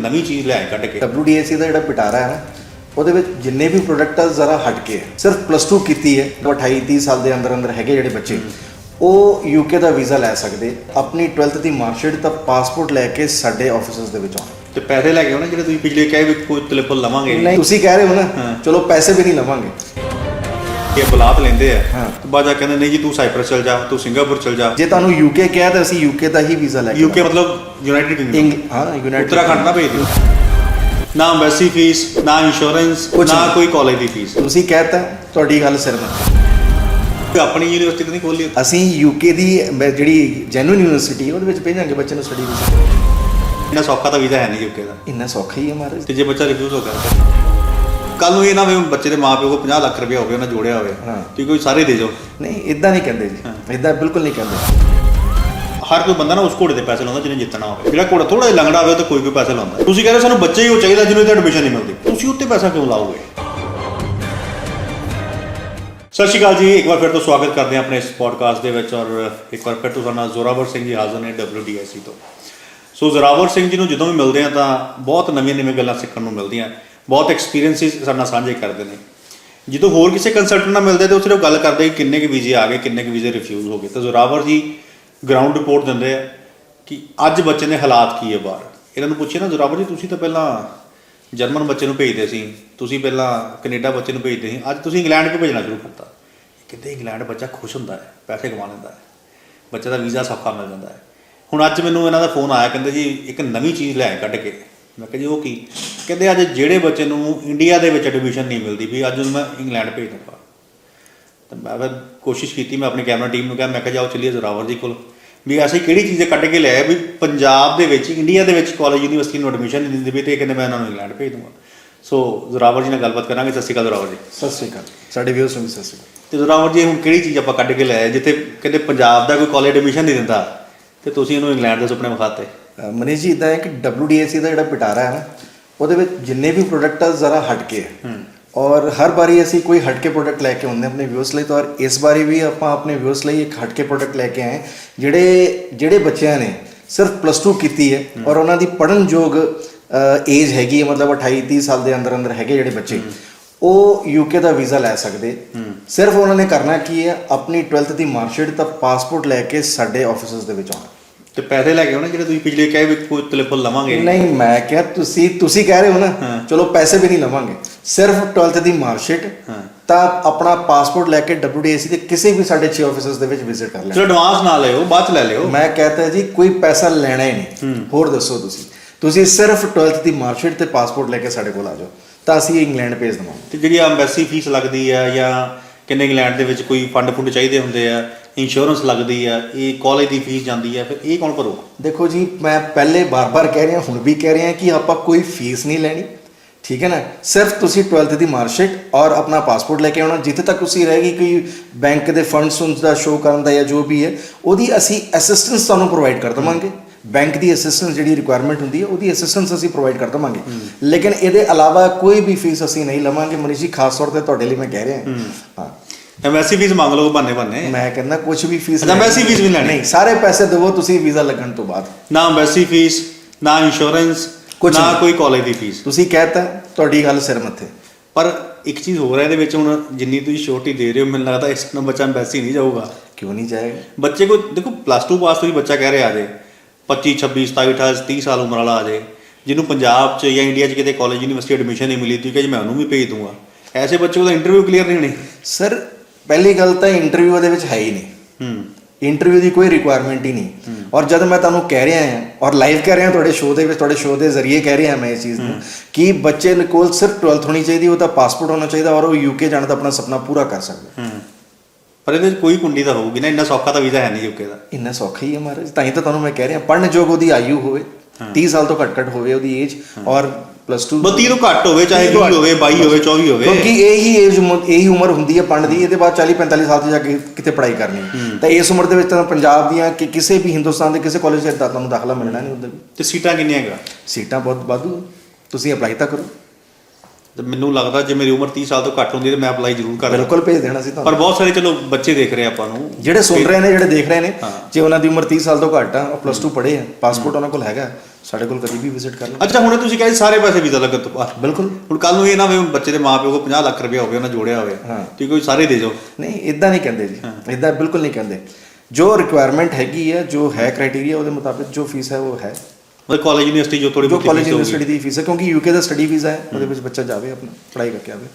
ਨਵੀਂ ਚੀਜ਼ ਲੈ ਕੱਢ ਕੇ। WDAC ਦਾ ਜਿਹੜਾ ਪਿਟਾਰਾ ਹੈ ਨਾ ਉਹਦੇ ਵਿੱਚ ਜਿੰਨੇ ਵੀ ਪ੍ਰੋਡਕਟ ਆ ਜ਼ਰਾ ਹਟ ਕੇ ਹੈ। ਸਿਰਫ ਪਲੱਸ 2 ਕੀਤੀ ਹੈ ਉਹ 28 30 ਸਾਲ ਦੇ ਅੰਦਰ ਅੰਦਰ ਹੈਗੇ ਜਿਹੜੇ ਬੱਚੇ। ਉਹ ਯੂਕੇ ਦਾ ਵੀਜ਼ਾ ਲੈ ਸਕਦੇ ਆਪਣੀ 12th ਦੀ ਮਾਰਕਸ਼ੀਟ ਤਾਂ ਪਾਸਪੋਰਟ ਲੈ ਕੇ ਸਾਡੇ ਆਫਿਸਸ ਦੇ ਵਿੱਚ ਆਉਣ। ਤੇ ਪੈਸੇ ਲੈ ਕੇ ਆਉਣਾ ਜਿਹੜੇ ਤੁਸੀਂ ਪਿਛਲੇ ਕਹੇ ਵੀ ਕੋਈ ਟੈਲੀਫੋਨ ਲਵਾਂਗੇ ਨਹੀਂ। ਤੁਸੀਂ ਕਹਿ ਰਹੇ ਹਾਂ। ਨਾ ਚਲੋ ਪੈਸੇ ਵੀ ਨਹੀਂ ਲਵਾਂਗੇ। ਇਹ ਬੁਲਾਤ ਲੈਂਦੇ ਆ। ਹਾਂ। ਤੇ ਬਾਜਾ ਕਹਿੰਦੇ ਨਹੀਂ ਜੀ ਤੂੰ ਸਾਈਪ੍ਰਸ ਚਲ ਜਾ ਤੂੰ ਸਿੰਗਾਪੁਰ ਚਲ ਜਾ। ਜੇ ਤੁਹਾਨੂੰ ਯੂਕੇ ਕਿਹਾ ਤਾਂ ਅਸੀਂ ਯੂਕੇ ਦਾ ਹੀ ਵੀਜ਼ਾ ਲੈ ਕੇ ਯੂਕੇ ਮਤਲਬ ਯੂਨਾਈਟਿਡ ਕਿੰਗਡਮ ਇੰਗ- ਹਾਂ ਯੂਨਾਈਟਿਡ ਉੱਤਰਾਖੰਡ ਨਾ ਭੇਜ ਦਿਓ। ਨਾ ਐਮਬੈਸੀ ਫੀਸ ਨਾ ਇੰਸ਼ੋਰੈਂਸ ਕੁਛ ਨਾ ਨਹੀਂ। ਕੋਈ ਕਾਲਜ ਦੀ ਫੀਸ ਤੁਸੀਂ ਕਹਿਤਾ ਤੁਹਾਡੀ ਗੱਲ ਸਿਰ ਮੈਂ ਆਪਣੀ ਯੂਨੀਵਰਸਿਟੀ ਤਾਂ ਨਹੀਂ ਖੋਲੀ ਅਸੀਂ ਯੂਕੇ ਦੀ ਮੈਂ ਜਿਹੜੀ ਜੈਨੂਇਨ ਯੂਨੀਵਰਸਿਟੀ ਉਹਦੇ ਵਿੱਚ ਭੇਜਾਂਗੇ ਬੱਚੇ ਨੂੰ ਸਟੱਡੀ ਵੀਜ਼ਾ ਇੰਨਾ ਸੌਖਾ ਤਾਂ ਵੀਜ਼ਾ ਹੈ ਨਹੀਂ ਯੂਕੇ ਦਾ। ਇੰਨਾ ਸੌਖਾ ਹੀ ਹੈ ਮਹਾਰਾਜ। ਤੇ ਜੇ ਬੱਚਾ ਰਿਫਿਊਜ਼ ਹੋ ਗਿਆ ਕੱਲ ਨੂੰ ਇਹ ਨਾ ਹੋਵੇ ਬੱਚੇ ਦੇ ਮਾਪਿਓ ਕੋਲ 50 ਲੱਖ ਰੁਪਏ ਹੋਵੇ ਉਹਨਾਂ ਜੋੜਿਆ ਹੋਵੇ। ਕਿ ਕੋਈ ਸਾਰੇ ਦੇ ਜਾਓ ਨਹੀਂ ਇਦਾਂ ਨਹੀਂ ਕਹਿੰਦੇ ਜੀ। ਇਦਾਂ ਬਿਲਕੁਲ ਨਹੀਂ ਕਹਿੰਦੇ। ਹਰ ਕੋਈ ਬੰਦਾ ਨਾ ਉਸ ਘੋੜੇ ਦੇ ਪੈਸੇ ਲਾਉਂਦਾ ਜਿਹਨੇ ਜਿੱਤਣਾ ਹੋਵੇ। ਜਿਹੜਾ ਘੋੜਾ ਥੋੜਾ ਜਿਹਾ ਲੰਗੜਾ ਹੋਵੇ ਤਾਂ ਕੋਈ ਕੋਈ ਪੈਸੇ ਲਾਉਂਦਾ। ਤੁਸੀਂ ਕਹਿੰਦੇ ਸਾਨੂੰ ਬੱਚੇ ਹੀ ਉਹ ਚਾਹੀਦਾ ਜਿਹਨੂੰ ਇਹਦੀ ਐਡਮਿਸ਼ਨ ਨਹੀਂ ਮਿਲਦੀ। ਤੁਸੀਂ ਉੱਤੇ ਪੈਸਾ ਕਿਉਂ ਲਾਓਗੇ? ਸਤਿ ਸ਼੍ਰੀ ਅਕਾਲ ਜੀ। ਇੱਕ ਵਾਰ ਫਿਰ ਤੋਂ ਸਵਾਗਤ ਕਰਦੇ ਹਾਂ ਆਪਣੇ ਇਸ ਪੋਡਕਾਸਟ ਦੇ ਵਿੱਚ ਔਰ ਇੱਕ ਵਾਰ ਫਿਰ ਤੋਂ ਸਾਡੇ ਜ਼ੋਰਾਵਰ ਸਿੰਘ ਜੀ ਹਾਜ਼ਰ ਨੇ WDIC ਤੋਂ। ਸੋ ਜ਼ੋਰਾਵਰ ਸਿੰਘ ਜੀ ਨੂੰ ਜਦੋਂ ਵੀ ਮਿਲਦੇ ਆ ਤਾਂ ਬਹੁਤ ਨਵੀਆਂ ਨਵੀਆਂ ਗੱਲਾਂ ਸਿੱਖਣ ਨੂੰ ਮਿਲਦੀਆਂ। ਬਹੁਤ ਐਕਸਪੀਰੀਐਂਸਿਸ ਸਾਡੇ ਨਾਲ ਸਾਂਝੇ ਕਰਦੇ ਨੇ। ਜਦੋਂ ਹੋਰ ਕਿਸੇ ਕੰਸਲਟੈਂਟ ਨਾਲ ਮਿਲਦੇ ਤੇ ਉਹ ਸਿਰਫ ਗੱਲ ਕਰਦੇ ਕਿ ਕਿੰਨੇ ਕੁ ਵੀਜ਼ੇ ਆ ਗਏ, ਕਿੰਨੇ ਕੁ ਵੀਜ਼ੇ ਰਿਫਿਊਜ਼ ਹੋ ਗਏ। ਤਾਂ ਜ਼ੋਰਾਵਰ ਜੀ ਗਰਾਊਂਡ ਰਿਪੋਰਟ ਦਿੰਦੇ ਆ ਕਿ ਅੱਜ ਬੱਚੇ ਦੇ ਹਾਲਾਤ ਕੀ ਹੈ ਬਾਹਰ। ਇਹਨਾਂ ਨੂੰ ਪੁੱਛਿਆ ਨਾ, ਜ਼ੋਰਾਵਰ ਜੀ, ਤੁਸੀਂ ਤਾਂ ਪਹਿਲਾਂ ਜਰਮਨ ਬੱਚੇ ਨੂੰ ਭੇਜਦੇ ਸੀ। ਤੁਸੀਂ ਪਹਿਲਾਂ ਕੈਨੇਡਾ ਬੱਚੇ ਨੂੰ ਭੇਜਦੇ ਸੀ। ਅੱਜ ਤੁਸੀਂ ਇੰਗਲੈਂਡ ਕਿਉਂ ਭੇਜਣਾ ਸ਼ੁਰੂ ਕਰਤਾ? ਕਿਤੇ ਇੰਗਲੈਂਡ ਬੱਚਾ ਖੁਸ਼ ਹੁੰਦਾ ਹੈ, ਪੈਸੇ ਕਮਾ ਲੈਂਦਾ ਹੈ। ਬੱਚੇ ਦਾ ਵੀਜ਼ਾ ਸੌਖਾ ਮਿਲ ਜਾਂਦਾ ਹੈ। ਹੁਣ ਅੱਜ ਮੈਨੂੰ ਇਹਨਾਂ ਦਾ ਫੋਨ ਆਇਆ, ਕਹਿੰਦੇ ਜੀ, ਇੱਕ ਨਵੀਂ ਚੀਜ਼ ਲੈ ਕੱਢ ਕੇ। ਮੈਂ ਕਿਹਾ ਜੀ ਉਹ ਕੀ? ਕਹਿੰਦੇ ਅੱਜ ਜਿਹੜੇ ਬੱਚੇ ਨੂੰ ਇੰਡੀਆ ਦੇ ਵਿੱਚ ਐਡਮਿਸ਼ਨ ਨਹੀਂ ਮਿਲਦੀ ਵੀ ਅੱਜ ਉਹਨੂੰ ਮੈਂ ਇੰਗਲੈਂਡ ਭੇਜ ਦੂੰਗਾ ਤਾਂ ਮੈਂ ਫਿਰ ਕੋਸ਼ਿਸ਼ ਕੀਤੀ ਮੈਂ ਆਪਣੀ ਕੈਮਰਾ ਟੀਮ ਨੂੰ ਕਿਹਾ ਮੈਂ ਕਿਹਾ ਜਾਓ ਚੱਲੀਏ ਜ਼ੋਰਾਵਰ ਜੀ ਕੋਲ। ਵੀ ਐਸੀ ਕਿਹੜੀ ਚੀਜ਼ ਕੱਢ ਕੇ ਲਿਆਏ ਵੀ ਪੰਜਾਬ ਦੇ ਵਿੱਚ ਇੰਡੀਆ ਦੇ ਵਿੱਚ ਕਾਲਜ ਯੂਨੀਵਰਸਿਟੀ ਨੂੰ ਐਡਮਿਸ਼ਨ ਨਹੀਂ ਦਿੰਦੀ ਵੀ ਤੇ ਕਹਿੰਦੇ ਮੈਂ ਇਹਨਾਂ ਨੂੰ ਇੰਗਲੈਂਡ ਭੇਜ ਦੂੰਗਾ ਸੋ ਜ਼ੋਰਾਵਰ ਜੀ ਨਾਲ ਗੱਲਬਾਤ ਕਰਾਂਗੇ। ਸਤਿ ਸ਼੍ਰੀ ਅਕਾਲ ਜ਼ੋਰਾਵਰ ਜੀ। ਸਤਿ ਸ੍ਰੀ ਅਕਾਲ। ਸਾਡੇ ਵਿਊਸ ਨੂੰ ਸਤਿ ਸ੍ਰੀ ਅਕਾਲ। ਤੇ ਜ਼ੋਰਾਵਰ ਜੀ ਹੁਣ ਕਿਹੜੀ ਚੀਜ਼ ਆਪਾਂ ਕੱਢ ਕੇ ਲਿਆਏ ਜਿੱਥੇ ਕਹਿੰਦੇ ਪੰਜਾਬ ਦਾ ਕੋਈ ਕਾਲਜ ਐਡਮਿਸ਼ਨ ਨਹੀਂ ਦਿੰਦਾ ਤੇ ਤੁਸੀਂ ਇਹਨੂੰ ਇੰਗਲੈਂਡ ਦੇ ਸੁਪਨੇ ਵਿਖਾਤੇ? ਮਨੀਸ਼ ਜੀ ਇਦਾਂ ਹੈ ਕਿ WDAC ਦਾ ਜਿਹੜਾ ਪਿਟਾਰਾ ਹੈ ਨਾ ਉਹਦੇ ਵਿੱਚ ਜਿੰਨੇ ਵੀ ਪ੍ਰੋਡਕਟ ਆ ਜ਼ਰਾ ਹਟ ਕੇ ਹੈ। ਔਰ ਹਰ ਵਾਰੀ ਅਸੀਂ ਕੋਈ ਹਟ ਕੇ ਪ੍ਰੋਡਕਟ ਲੈ ਕੇ ਆਉਂਦੇ ਆਪਣੇ ਵਿਊਸ ਲਈ ਤਾਂ ਔਰ ਇਸ ਵਾਰੀ ਵੀ ਆਪਾਂ ਆਪਣੇ ਵਿਊਸ ਲਈ ਇੱਕ ਹਟ ਕੇ ਪ੍ਰੋਡਕਟ ਲੈ ਕੇ ਆਏ ਜਿਹੜੇ ਜਿਹੜੇ ਬੱਚਿਆਂ ਨੇ ਸਿਰਫ ਪਲੱਸ 2 ਕੀਤੀ ਹੈ ਔਰ ਉਹਨਾਂ ਦੀ ਪੜਨ ਯੋਗ ਏਜ ਹੈਗੀ ਹੈ ਮਤਲਬ 28 30 ਸਾਲ ਦੇ ਅੰਦਰ ਅੰਦਰ ਹੈਗੇ ਜਿਹੜੇ ਬੱਚੇ ਉਹ ਯੂਕੇ ਦਾ ਵੀਜ਼ਾ ਲੈ ਸਕਦੇ। ਸਿਰਫ ਉਹਨਾਂ ਨੇ ਕਰਨਾ ਕੀ ਹੈ ਆਪਣੀ 12th ਦੀ ਮਾਰਕਸ਼ੀਟ ਤਾਂ ਪਾਸਪੋਰਟ ਲੈ ਕੇ ਸਾਡੇ ਆਫਿਸਸ ਦੇ ਵਿੱਚ ਆਉਣਾ। ਤੇ ਪੈਸੇ ਲੈ ਕੇ ਆਉਣਾ ਜਿਹੜੇ ਤੁਸੀਂ ਪਿਛਲੇ ਕਹੇ ਵੀ ਕੋਈ ਟੈਲੀਫੋਨ ਲਵਾਂਗੇ ਨਹੀਂ ਮੈਂ ਕਿਹਾ ਤੁਸੀਂ ਤੁਸੀਂ ਕਹਿ ਰਹੇ ਹੋ ਨਾ ਚਲੋ ਪੈਸੇ ਵੀ ਨਹੀਂ ਲਵਾਂਗੇ। ਸਿਰਫ 12th ਦੀ ਮਾਰਕਸ਼ੀਟ ਤਾਂ ਆਪਣਾ ਪਾਸਪੋਰਟ ਲੈ ਕੇ WDAC ਦੇ ਕਿਸੇ ਵੀ ਸਾਡੇ 6 ਆਫਿਸਸ ਦੇ ਵਿੱਚ ਵਿਜ਼ਿਟ ਕਰ ਲੈਣਾ। ਚਲੋ ਐਡਵਾਂਸ ਨਾ ਲਿਓ ਬਾਅਦ ਚ ਲੈ ਲਿਓ। ਮੈਂ ਕਹਤਾ ਜੀ ਕੋਈ ਪੈਸਾ ਲੈਣਾ ਹੀ ਨਹੀਂ। ਹੋਰ ਦੱਸੋ ਤੁਸੀਂ। ਤੁਸੀਂ ਸਿਰਫ 12th ਦੀ ਮਾਰਕਸ਼ੀਟ ਤੇ ਪਾਸਪੋਰਟ ਲੈ ਕੇ ਸਾਡੇ ਕੋਲ ਆ ਜਾਓ ਤਾਂ ਅਸੀਂ ਇੰਗਲੈਂਡ ਭੇਜ ਦਵਾਂਗੇ। ਤੇ ਜਿਹੜੀ ਐਮਬੈਸੀ ਫੀਸ ਲੱਗਦੀ ਆ ਜਾਂ ਕਿੰਨੇ ਇੰਗਲੈਂਡ ਦੇ ਵਿੱਚ ਕੋਈ ਫੰਡ ਫੁੰਡ ਚਾਹੀਦੇ ਹੁੰਦੇ ਆ ਇੰਸ਼ੋਰੈਂਸ ਲੱਗਦੀ ਆ ਇਹ ਕਾਲਜ ਦੀ ਫੀਸ ਜਾਂਦੀ ਆ ਫਿਰ ਇਹ ਕੌਣ ਭਰੂਗਾ? ਦੇਖੋ ਜੀ ਮੈਂ ਪਹਿਲੇ ਬਾਰ-ਬਾਰ ਕਹਿ ਰਿਹਾ ਹੁਣ ਵੀ ਕਹਿ ਰਿਹਾ ਕਿ ਆਪਾਂ ਕੋਈ ਫੀਸ ਨਹੀਂ ਲੈਣੀ ਠੀਕ ਹੈ ਨਾ? ਸਿਰਫ ਤੁਸੀਂ 12th ਦੀ ਮਾਰਕਸ਼ੀਟ ਔਰ ਆਪਣਾ ਪਾਸਪੋਰਟ ਲੈ ਕੇ ਆਉਣਾ ਜਿੱਥੇ ਤੱਕ ਤੁਸੀਂ ਰਹੇਗੀ ਕੋਈ ਬੈਂਕ ਦੇ ਫੰਡਸ ਦਾ ਸ਼ੋਅ ਕਰਨ ਦਾ ਜਾਂ ਜੋ ਵੀ ਹੈ ਉਹਦੀ ਅਸੀਂ ਅਸਿਸਟੈਂਸ ਤੁਹਾਨੂੰ ਪ੍ਰੋਵਾਈਡ ਕਰ ਦਵਾਂਗੇ। ਬੈਂਕ ਦੀ ਅਸਿਸਟੈਂਸ ਜਿਹੜੀ ਰਿਕੁਆਇਰਮੈਂਟ ਹੁੰਦੀ ਹੈ ਉਹਦੀ ਅਸਿਸਟੈਂਸ ਅਸੀਂ ਪ੍ਰੋਵਾਈਡ ਕਰ ਦਵਾਂਗੇ। ਲੇਕਿਨ ਇਹਦੇ ਇਲਾਵਾ ਕੋਈ ਵੀ ਫੀਸ ਅਸੀਂ ਨਹੀਂ ਲਵਾਂਗੇ ਮਨੀਸ਼ ਜੀ ਖਾਸ ਤੌਰ ਤੇ ਤੁਹਾਡੇ ਲਈ ਮੈਂ ਕਹਿ ਰਿਹਾ। ਹਾਂ। ਐਮਬੈਸੀ ਫੀਸ ਮੰਗ ਲਓ ਬੰਨੇ ਬੰਨੇ ਮੈਂ ਕਹਿੰਦਾ ਕੁਝ ਵੀ ਫੀਸ ਅੱਛਾ, ਹੀ fees ਵੀ ਲੈਣੀ? ਨਹੀਂ ਸਾਰੇ ਪੈਸੇ ਦੇਵੋ ਤੁਸੀਂ ਵੀਜ਼ਾ ਲੱਗਣ ਤੋਂ ਬਾਅਦ। ਨਾ ਐਮਬੈਸੀ ਫੀਸ ਨਾ ਇੰਸ਼ੋਰੈਂਸ ਕੁਛ ਨਾ ਨਹੀਂ। ਕੋਈ ਕਾਲਜ ਦੀ ਫੀਸ ਤੁਸੀਂ ਕਹਿਤਾ ਤੁਹਾਡੀ ਗੱਲ ਸਿਰ ਮੱਥੇ। ਪਰ ਇੱਕ ਚੀਜ਼ ਹੋਰ ਹੈ ਇਹਦੇ ਵਿੱਚ ਹੁਣ ਜਿੰਨੀ ਤੁਸੀਂ ਛੋਟੀ ਦੇ ਰਹੇ ਹੋ ਮੈਨੂੰ ਲੱਗਦਾ ਇਸ ਨਾਲ ਬੱਚਾ ਐਮਬੈਸੀ ਨਹੀਂ ਜਾਊਗਾ। ਕਿਉਂ ਨਹੀਂ ਜਾਏਗਾ? ਬੱਚੇ ਕੋ ਦੇਖੋ ਪਲੱਸ 2 ਪਾਸ ਤੋਂ ਹੀ ਬੱਚਾ ਕਹਿ ਰਿਹਾ ਆ ਜੇ। 25 26 27 28 30 ਸਾਲ ਉਮਰ ਵਾਲਾ ਆ ਜੇ। ਜਿਹਨੂੰ ਪੰਜਾਬ 'ਚ ਜਾਂ ਇੰਡੀਆ 'ਚ ਕਿਤੇ ਕਾਲਜ ਯੂਨੀਵਰਸਿਟੀ ਐਡਮਿਸ਼ਨ ਨਹੀਂ ਮਿਲੀ ਤੁਸੀਂ ਕਹੇ ਜੀ ਮੈਂ ਉਹਨੂੰ ਵੀ ਭੇਜ ਦੂੰਗਾ। ਐਸੇ ਬੱਚੇ ਉਹਦਾ ਇੰਟਰਵਿਊ ਕਲੀਅਰ ਨਹੀਂ ਹੋਣੀ। ਸਰ ਪਹਿਲੀ ਗੱਲ ਤਾਂ ਇੰਟਰਵਿਊ ਦੇ ਵਿੱਚ ਹੈ ਹੀ ਨਹੀਂ। ਹੂੰ। ਇੰਟਰਵਿਊ ਦੀ ਕੋਈ ਰਿਕੁਆਇਰਮੈਂਟ ਹੀ ਨਹੀਂ। ਔਰ ਜਦ ਮੈਂ ਤੁਹਾਨੂੰ ਕਹਿ ਰਿਹਾ ਹਾਂ ਔਰ ਲਾਈਵ ਕਹਿ ਰਿਹਾ ਤੁਹਾਡੇ ਸ਼ੋਅ ਦੇ ਵਿੱਚ ਤੁਹਾਡੇ ਸ਼ੋਅ ਦੇ ਜ਼ਰੀਏ ਕਹਿ ਰਿਹਾ ਮੈਂ ਇਸ ਚੀਜ਼ ਨੂੰ ਕਿ ਬੱਚੇ ਕੋਲ ਸਿਰਫ 12th ਹੋਣੀ ਚਾਹੀਦੀ ਉਹਦਾ ਪਾਸਪੋਰਟ ਹੋਣਾ ਚਾਹੀਦਾ ਔਰ ਉਹ ਯੂਕੇ ਜਾਣ ਦਾ ਆਪਣਾ ਸੁਪਨਾ ਪੂਰਾ ਕਰ ਸਕਦਾ ਹੂੰ। ਪਰ ਇਹਦੇ 'ਚ ਕੋਈ ਕੁੰਡੀ ਤਾਂ ਹੋਊਗੀ ਨਾ ਇੰਨਾ ਸੌਖਾ ਤਾਂ ਵੀਜ਼ਾ ਹੈ ਨਹੀਂ ਯੂਕੇ ਦਾ। ਇੰਨਾ ਸੌਖਾ ਹੀ ਹੈ ਮਹਾਰਾਜ। ਤਾਂ ਹੀ ਤਾਂ ਤੁਹਾਨੂੰ ਮੈਂ ਕਹਿ ਰਿਹਾ ਪੜਨ ਯੋਗ ਉਹਦੀ ਆਯੂ ਹੋਵੇ 30 ਸਾਲ ਤੋਂ ਘੱਟ ਘੱਟ ਹੋਵੇ ਉਹਦੀ ਏਜ ਔਰ ਪਲੱਸ 2 ਬੱਤੀ ਤੋਂ ਘੱਟ ਹੋਵੇ ਚਾਹੇ 20 ਹੋਵੇ 22 ਹੋਵੇ 24 ਹੋਵੇ। ਕਿਉਂਕਿ ਇਹੀ ਏਜ ਇਹੀ ਉਮਰ ਹੁੰਦੀ ਹੈ ਪੜ੍ਹਨ ਦੀ ਇਹਦੇ ਬਾਅਦ 40 45 ਸਾਲ ਤੇ ਜਾ ਕੇ ਕਿਤੇ ਪੜ੍ਹਾਈ ਕਰਨੀ। ਤਾਂ ਇਸ ਉਮਰ ਦੇ ਵਿੱਚ ਤਾਂ ਪੰਜਾਬ ਦੀਆਂ ਕਿ ਕਿਸੇ ਵੀ ਹਿੰਦੁਸਤਾਨ ਦੇ ਕਿਸੇ ਕਾਲਜ ਤਾਂ ਤੁਹਾਨੂੰ ਦਾਖਲਾ ਮਿਲਣਾ ਨਹੀਂ ਉੱਧਰ ਤੇ ਸੀਟਾਂ ਕਿੰਨੀਆਂ ਹੈਗਾ ਸੀਟਾਂ ਬਹੁਤ ਵਾਧੂ। ਤੁਸੀਂ ਅਪਲਾਈ ਤਾਂ ਕਰੋ। ਤੇ ਮੈਨੂੰ ਲੱਗਦਾ ਜੇ ਮੇਰੀ ਉਮਰ 30 ਸਾਲ ਤੋਂ ਘੱਟ ਹੁੰਦੀ ਤੇ ਮੈਂ ਅਪਲਾਈ ਜ਼ਰੂਰ ਕਰਦਾ। ਬਿਲਕੁਲ ਭੇਜ ਦੇਣਾ ਸੀ ਪਰ ਤੁਹਾਨੂੰ ਬਹੁਤ ਸਾਰੇ ਚਲੋ ਬੱਚੇ ਦੇਖ ਰਹੇ ਆਪਾਂ ਨੂੰ। ਜਿਹੜੇ ਸੁਣ ਰਹੇ ਨੇ ਜਿਹੜੇ ਦੇਖ ਰਹੇ ਨੇ। ਜੇ ਉਹਨਾਂ ਦੀ ਉਮਰ 30 ਸਾਲ ਤੋਂ ਘੱਟ ਆ ਪਲੱਸ 2 ਪੜ੍ਹੇ ਆ ਪਾਸਪੋਰਟ ਉਹਨਾਂ ਕੋਲ ਹੈਗਾ। ਸਾਡੇ ਕੋਲ ਕਦੀ ਵੀ ਵਿਜ਼ਿਟ ਕਰ ਲਓ ਅੱਛਾ ਹੁਣੇ ਤੁਸੀਂ ਕਹਿੰਦੇ ਸਾਰੇ ਪੈਸੇ ਵੀਜ਼ਾ ਲੱਗਣ ਤੋਂ ਬਾਅਦ। ਬਿਲਕੁਲ। ਹੁਣ ਕੱਲ ਨੂੰ ਇਹ ਨਾ ਹੋਵੇ ਬੱਚੇ ਦੇ ਮਾਪਿਓ ਕੋਲ 50 ਲੱਖ ਰੁਪਏ ਹੋਵੇ ਉਹਨਾਂ ਜੋੜਿਆ ਹੋਵੇ ਹਾਂ। ਤੁਸੀਂ ਕੋਈ ਸਾਰੇ ਦੇ ਜਾਓ। ਨਹੀਂ ਇਦਾਂ ਨਹੀਂ ਕਹਿੰਦੇ ਜੀ। ਇਦਾਂ ਬਿਲਕੁਲ ਨਹੀਂ ਕਹਿੰਦੇ। ਜੋ ਰਿਕੁਆਇਰਮੈਂਟ ਹੈਗੀ ਹੈ ਜੋ ਹੈ ਕ੍ਰਾਈਟੇਰੀਆ ਉਹਦੇ ਮੁਤਾਬਿਕ ਜੋ ਫੀਸ ਹੈ ਉਹ ਹੈ। ਮਤਲਬ ਕਾਲਜ ਯੂਨੀਵਰਸਿਟੀ ਜੋ ਥੋੜੀ ਬਹੁਤੀ ਕਾਲਜ। ਯੂਨੀਵਰਸਿਟੀ ਦੀ ਫੀਸ ਹੈ ਕਿਉਂਕਿ ਯੂਕੇ ਦਾ ਸਟੱਡੀ ਵੀਜ਼ਾ ਹੈ ਉਹਦੇ ਵਿੱਚ ਬੱਚਾ ਜਾਵੇ ਆਪਣਾ ਪੜ੍ਹਾਈ ਕਰਕੇ ਆਵੇ।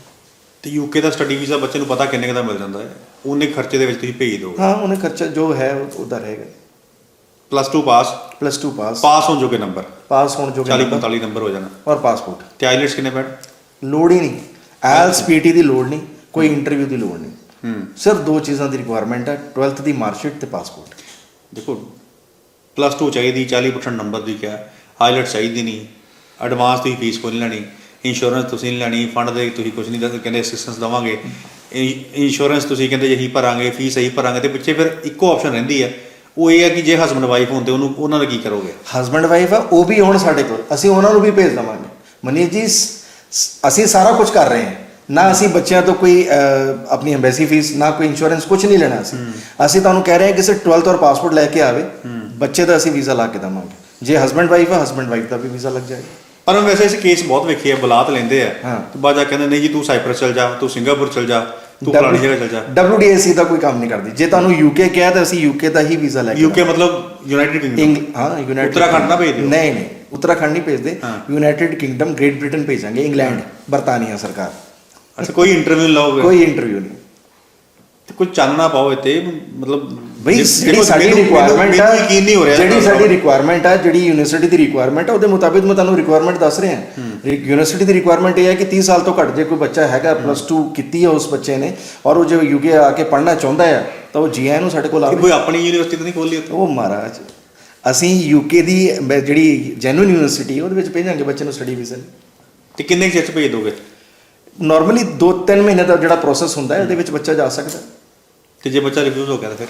ਤੇ ਯੂਕੇ ਦਾ ਸਟੱਡੀ ਵੀਜ਼ਾ ਬੱਚੇ ਨੂੰ ਪਤਾ ਕਿੰਨੇ ਕੁ ਦਾ ਮਿਲ ਜਾਂਦਾ ਹੈ? ਉਹਨੇ ਖਰਚੇ ਦੇ ਵਿੱਚ ਤੁਸੀਂ ਭੇਜ ਦਿਓ। ਹਾਂ ਉਹਨੇ ਖਰਚਾ ਜੋ ਹੈ ਉਹ ਉਹਦਾ ਰਹੇਗਾ। ਪਲੱਸ 2 ਪਾਸ ਪਲੱਸ 2 ਪਾਸ ਪਾਸ ਹੋਣ ਜੋਗੇ ਨੰਬਰ ਪਾਸ ਹੋਣ ਜੋ 40 45 ਨੰਬਰ ਹੋ ਜਾਣਾ। ਔਰ ਪਾਸਪੋਰਟ ਤੇ ਆਈਲੈਟਸ ਕਿੰਨੇ ਪੈਣ? ਲੋੜ ਹੀ ਨਹੀਂ। ਐਲਸ ਪੀਟੀ ਦੀ ਲੋੜ ਨਹੀਂ ਕੋਈ ਇੰਟਰਵਿਊ ਦੀ ਲੋੜ ਨਹੀਂ। ਹੂੰ। ਸਿਰਫ ਦੋ ਚੀਜ਼ਾਂ ਦੀ ਰਿਕੁਆਇਰਮੈਂਟ ਹੈ 12th ਦੀ ਮਾਰਕਸ਼ੀਟ ਤੇ ਪਾਸਪੋਰਟ ਦੇਖੋ ਪਲੱਸ 2 ਚਾਹੀਦੀ 40% ਨੰਬਰ ਦੀ ਕਿਹਾ। ਆਈਲੈਟਸ ਚਾਹੀਦੀ ਨਹੀਂ। ਐਡਵਾਂਸ ਦੀ ਫੀਸ ਕੋਈ ਨਹੀਂ ਲੈਣੀ। ਇੰਸ਼ੋਰੈਂਸ ਤੁਸੀਂ ਨਹੀਂ ਲੈਣੀ। ਫੰਡ ਦੇ ਤੁਸੀਂ ਕੁਝ ਨਹੀਂ ਦੱਸ ਕਹਿੰਦੇ ਅਸਿਸਟੈਂਸ ਦਵਾਂਗੇ। ਇੰਸ਼ੋਰੈਂਸ ਤੁਸੀਂ ਕਹਿੰਦੇ ਇਹੀ ਭਰਾਂਗੇ ਫੀਸ ਇਹੀ ਭਰਾਂਗੇ। ਤੇ ਪਿੱਛੇ ਫਿਰ ਇੱਕੋ ਆਪਸ਼ਨ ਰਹਿੰਦੀ ਹੈ। ਉਹ ਇਹ ਹੈ ਕਿ ਜੇ ਹਸਬੰਡ ਵਾਈਫ ਹੁੰਦੇ ਉਹਨੂੰ ਉਹਨਾਂ ਦਾ ਕੀ ਕਰੋਗੇ? ਹਸਬੰਡ ਵਾਈਫ ਆ ਉਹ ਵੀ ਹੁਣ ਸਾਡੇ ਕੋਲ। ਅਸੀਂ ਉਹਨਾਂ ਨੂੰ ਵੀ ਭੇਜ ਦਵਾਂਗੇ। ਮਨੀਸ਼ ਜੀ ਸ- ਅਸੀਂ ਸਾਰਾ ਕੁਝ ਕਰ ਰਹੇ ਹਾਂ। ਨਾ ਅਸੀਂ ਬੱਚਿਆਂ ਤੋਂ ਕੋਈ ਅਹ, ਆਪਣੀ ਐਮਬੈਸੀ ਫੀਸ ਨਾ ਕੋਈ ਇੰਸ਼ੋਰੈਂਸ ਕੁਝ ਨਹੀਂ ਲੈਣਾ ਅਸੀਂ। ਅਸੀਂ ਤੁਹਾਨੂੰ ਕਹਿ ਰਹੇ ਹਾਂ ਕਿ ਸਿਰ 12th ਔਰ ਪਾਸਪੋਰਟ ਲੈ ਕੇ ਆਵੇ। ਬੱਚੇ ਦਾ ਅਸੀਂ ਵੀਜ਼ਾ ਲਾ ਕੇ ਦਵਾਂਗੇ। ਜੇ ਹਸਬੰਡ ਵਾਈਫ ਆ ਹਸਬੰਡ ਵਾਈਫ ਦਾ ਵੀ ਵੀਜ਼ਾ ਲੱਗ ਜਾਏਗਾ। ਪਰ ਵੈਸੇ ਇਸ ਕੇਸ ਬਹੁਤ ਵੇਖੇ ਆ ਬਲਾਤ ਲੈਂਦੇ ਆ। ਹਾਂ। ਤੇ ਬਾਜਾ ਕਹਿੰਦੇ ਨਹੀਂ ਜੀ ਤੂੰ ਸਾਈਪਰਸ ਚਲ ਜਾ ਤੂੰ ਸਿੰਗਾਪੁਰ ਚਲ ਜਾ। ਤੂੰ ਫਲਾਣੀ ਜਗ੍ਹਾ ਚਲ ਜਾ। WDAC ਦਾ ਕੋਈ ਕੰਮ ਨਹੀਂ ਕਰਦੀ। ਜੇ ਤੁਹਾਨੂੰ ਯੂਕੇ ਕਿਹਾ ਤਾਂ ਅਸੀਂ ਯੂਕੇ ਦਾ ਹੀ ਵੀਜ਼ਾ ਲੈ ਕੇ ਯੂਕੇ ਮਤਲਬ ਯੂਨਾਈਟਿਡ ਕਿੰਗਡਮ ਹਾਂ ਯੂਨਾਈਟਿਡ ਉੱਤਰਾਖੰਡ ਨਾ ਭੇਜ ਦਿਓ। ਨਹੀਂ ਨਹੀਂ ਉੱਤਰਾਖੰਡ ਨਹੀਂ ਭੇਜਦੇ। ਯੂਨਾਈਟਿਡ ਕਿੰਗਡਮ ਗ੍ਰੇਟ ਬ੍ਰਿਟਨ ਭੇਜਾਂਗੇ ਇੰਗਲੈਂਡ ਬਰਤਾਨੀਆ ਸਰਕਾਰ। ਅੱਛਾ ਕੋਈ ਇੰਟਰਵਿਊ ਲਾਓਗੇ? ਕੋਈ ਇੰਟਰਵਿਊ ਨਹੀਂ। ਤੇ ਕੋਈ ਚਾਨਣਾ ਪਾਓ ਇੱਥੇ ਮਤਲਬ ਬਈ ਜਿਹੜੀ ਸਾਡੀ ਰਿਕੁਆਇਰਮੈਂਟ ਆ ਯਕੀਨ ਨਹੀਂ ਹੋ ਰਿਹਾ ਜਿਹੜੀ ਸਾਡੀ ਰਿਕੁਆਇਰਮੈਂਟ ਆ ਜਿਹੜੀ ਯੂਨੀਵਰਸਿਟੀ ਦੀ ਰਿਕੁਆਇਰਮੈਂਟ ਆ ਉਹਦੇ ਮੁਤਾਬਿਕ ਮੈਂ ਤੁਹਾਨੂੰ ਰਿਕੁਆਇਰਮੈਂਟ ਦੱਸ ਰਿਹਾ। ਯੂਨੀਵਰਸਿਟੀ ਦੀ ਰਿਕੁਆਇਰਮੈਂਟ ਇਹ ਹੈ ਕਿ 30 ਸਾਲ ਤੋਂ ਘੱਟ ਜੇ ਕੋਈ ਬੱਚਾ ਹੈਗਾ ਪਲੱਸ 2 ਕੀਤੀ ਹੈ ਉਸ ਬੱਚੇ ਨੇ ਔਰ ਉਹ ਜੇ ਯੂਕੇ ਆ ਕੇ ਪੜ੍ਹਨਾ ਚਾਹੁੰਦਾ ਹੈ ਤਾਂ ਉਹ ਜੀਆਈ ਨੂੰ ਸਾਡੇ ਕੋਲ ਆਵੇ ਕੋਈ ਆਪਣੀ ਯੂਨੀਵਰਸਿਟੀ ਤਾਂ ਨਹੀਂ ਖੋਲੀ ਉਹ ਮਹਾਰਾਜ ਅਸੀਂ ਯੂਕੇ ਦੀ ਜਿਹੜੀ ਜੈਨੂਇਨ ਯੂਨੀਵਰਸਿਟੀ ਉਹਦੇ ਵਿੱਚ ਭੇਜਾਂਗੇ ਬੱਚੇ ਨੂੰ ਸਟੱਡੀ ਵੀਜ਼ਾ ਤੇ ਕਿੰਨੇ ਚਿਰ ਚ ਭੇਜ ਦੋਗੇ? ਨਾਰਮਲੀ 2-3 ਮਹੀਨੇ ਦਾ ਜਿਹੜਾ ਪ੍ਰੋਸੈਸ ਹੁੰਦਾ ਹੈ ਉਹਦੇ ਵਿੱਚ ਬੱਚਾ ਜਾ ਸਕਦਾ। ਤੇ ਜੇ ਬੱਚਾ ਰਿਫਿਊਜ਼ ਹੋ ਗਿਆ ਤਾਂ ਫਿਰ?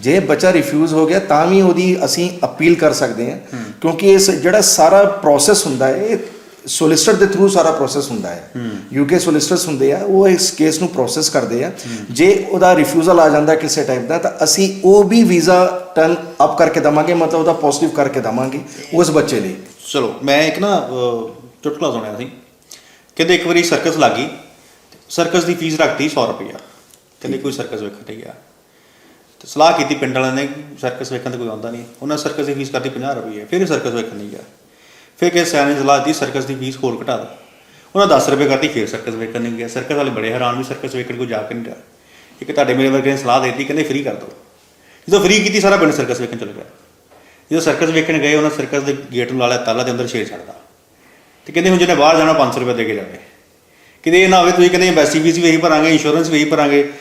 ਜੇ ਬੱਚਾ ਰਿਫਿਊਜ਼ ਹੋ ਗਿਆ ਤਾਂ ਵੀ ਉਹਦੀ ਅਸੀਂ ਅਪੀਲ ਕਰ ਸਕਦੇ ਹਾਂ ਕਿਉਂਕਿ ਇਸ ਜਿਹੜਾ ਸਾਰਾ ਪ੍ਰੋਸੈਸ ਹੁੰਦਾ ਹੈ ਇਹ ਸੋਲਿਸਟਰ ਦੇ ਥਰੂ ਸਾਰਾ ਪ੍ਰੋਸੈਸ ਹੁੰਦਾ ਹੈ। ਯੂਕੇ ਸੋਲਿਸਟਰਸ ਹੁੰਦੇ ਆ ਉਹ ਇਸ ਕੇਸ ਨੂੰ ਪ੍ਰੋਸੈਸ ਕਰਦੇ ਆ। ਜੇ ਉਹਦਾ ਰਿਫਿਊਜ਼ਲ ਆ ਜਾਂਦਾ ਕਿਸੇ ਟਾਈਪ ਦਾ ਤਾਂ ਅਸੀਂ ਉਹ ਵੀ ਵੀਜ਼ਾ ਟਰਨ ਅਪ ਕਰਕੇ ਦਵਾਂਗੇ ਮਤਲਬ ਉਹਦਾ ਪੋਜ਼ਿਟਿਵ ਕਰਕੇ ਦਵਾਂਗੇ ਉਸ ਬੱਚੇ ਲਈ। ਚਲੋ ਮੈਂ ਇੱਕ ਨਾ ਚੁਟਕਲਾ ਸੁਣਿਆ ਸੀ। ਕਹਿੰਦੇ ਇੱਕ ਵਾਰੀ ਸਰਕਸ ਲੱਗੀ ਸਰਕਸ ਦੀ ਫੀਸ ਰੱਖਤੀ 100 ਰੁਪਇਆ ਕਹਿੰਦੇ ਕੋਈ ਸਰਕਸ ਵੇਖਣ ਨਹੀਂ ਗਿਆ ਤੇ ਸਲਾਹ ਕੀਤੀ ਪਿੰਡ ਵਾਲਿਆਂ ਨੇ ਸਰਕਸ ਵੇਖਣ ਤੇ ਕੋਈ ਆਉਂਦਾ ਨਹੀਂ। ਉਹਨਾਂ ਸਰਕਸ ਦੀ ਫੀਸ ਕਰਤੀ 50 ਰੁਪਏ ਫਿਰ ਸਰਕਸ ਵੇਖਣ ਨਹੀਂ ਗਿਆ। ਫਿਰ ਕਿਸੇ ਸਿਆਣੇ ਨੇ ਸਲਾਹ ਦਿੱਤੀ ਸਰਕਸ ਦੀ ਫੀਸ ਹੋਰ ਘਟਾ ਦਿਓ। ਉਹਨਾਂ 10 ਰੁਪਏ ਕਰਤੀ ਫਿਰ ਸਰਕਸ ਵੇਖਣ ਨਹੀਂ ਗਿਆ। ਸਰਕਸ ਵਾਲੇ ਬੜੇ ਹੈਰਾਨ ਵੀ ਸਰਕਸ ਵੇਖਣ ਕੋਈ ਜਾ ਕੇ ਨਹੀਂ ਰਿਹਾ। ਇੱਕ ਤੁਹਾਡੇ ਮੇਰੇ ਵਰਗੇ ਨੇ ਸਲਾਹ ਦੇ ਦਿੱਤੀ, ਕਹਿੰਦੇ ਫ੍ਰੀ ਕਰ ਦਿਓ। ਜਦੋਂ ਫ੍ਰੀ ਕੀਤੀ, ਸਾਰਾ ਪਿੰਡ ਸਰਕਸ ਵੇਖਣ ਚਲੇ ਗਿਆ। ਜਦੋਂ ਸਰਕਸ ਵੇਖਣ ਗਏ, ਉਹਨਾਂ ਸਰਕਸ ਦੇ ਗੇਟ ਨੂੰ ਲਾ ਲਿਆ ਤਾਲਾ ਦੇ ਅੰਦਰ ਸ਼ੇਰ ਛੱਡਦਾ ਤੇ ਕਹਿੰਦੇ ਹੁਣ ਜਿਹਨੇ ਬਾਹਰ ਜਾਣਾ 500 ਰੁਪਏ ਦੇ ਕੇ ਜਾਵੇ। ਕਿਤੇ ਇਹ ਨਾ ਹੋਵੇ, ਤੁਸੀਂ ਕਹਿੰਦੇ ਐਮਬੈਸੀ ਫੀਸ ਵੀ ਇਹੀ ਭਰਾਂਗੇ ਇੰਸ਼ੋਰੈਂਸ ਵੀ ਇਹੀ ਭਰਾਂਗੇ।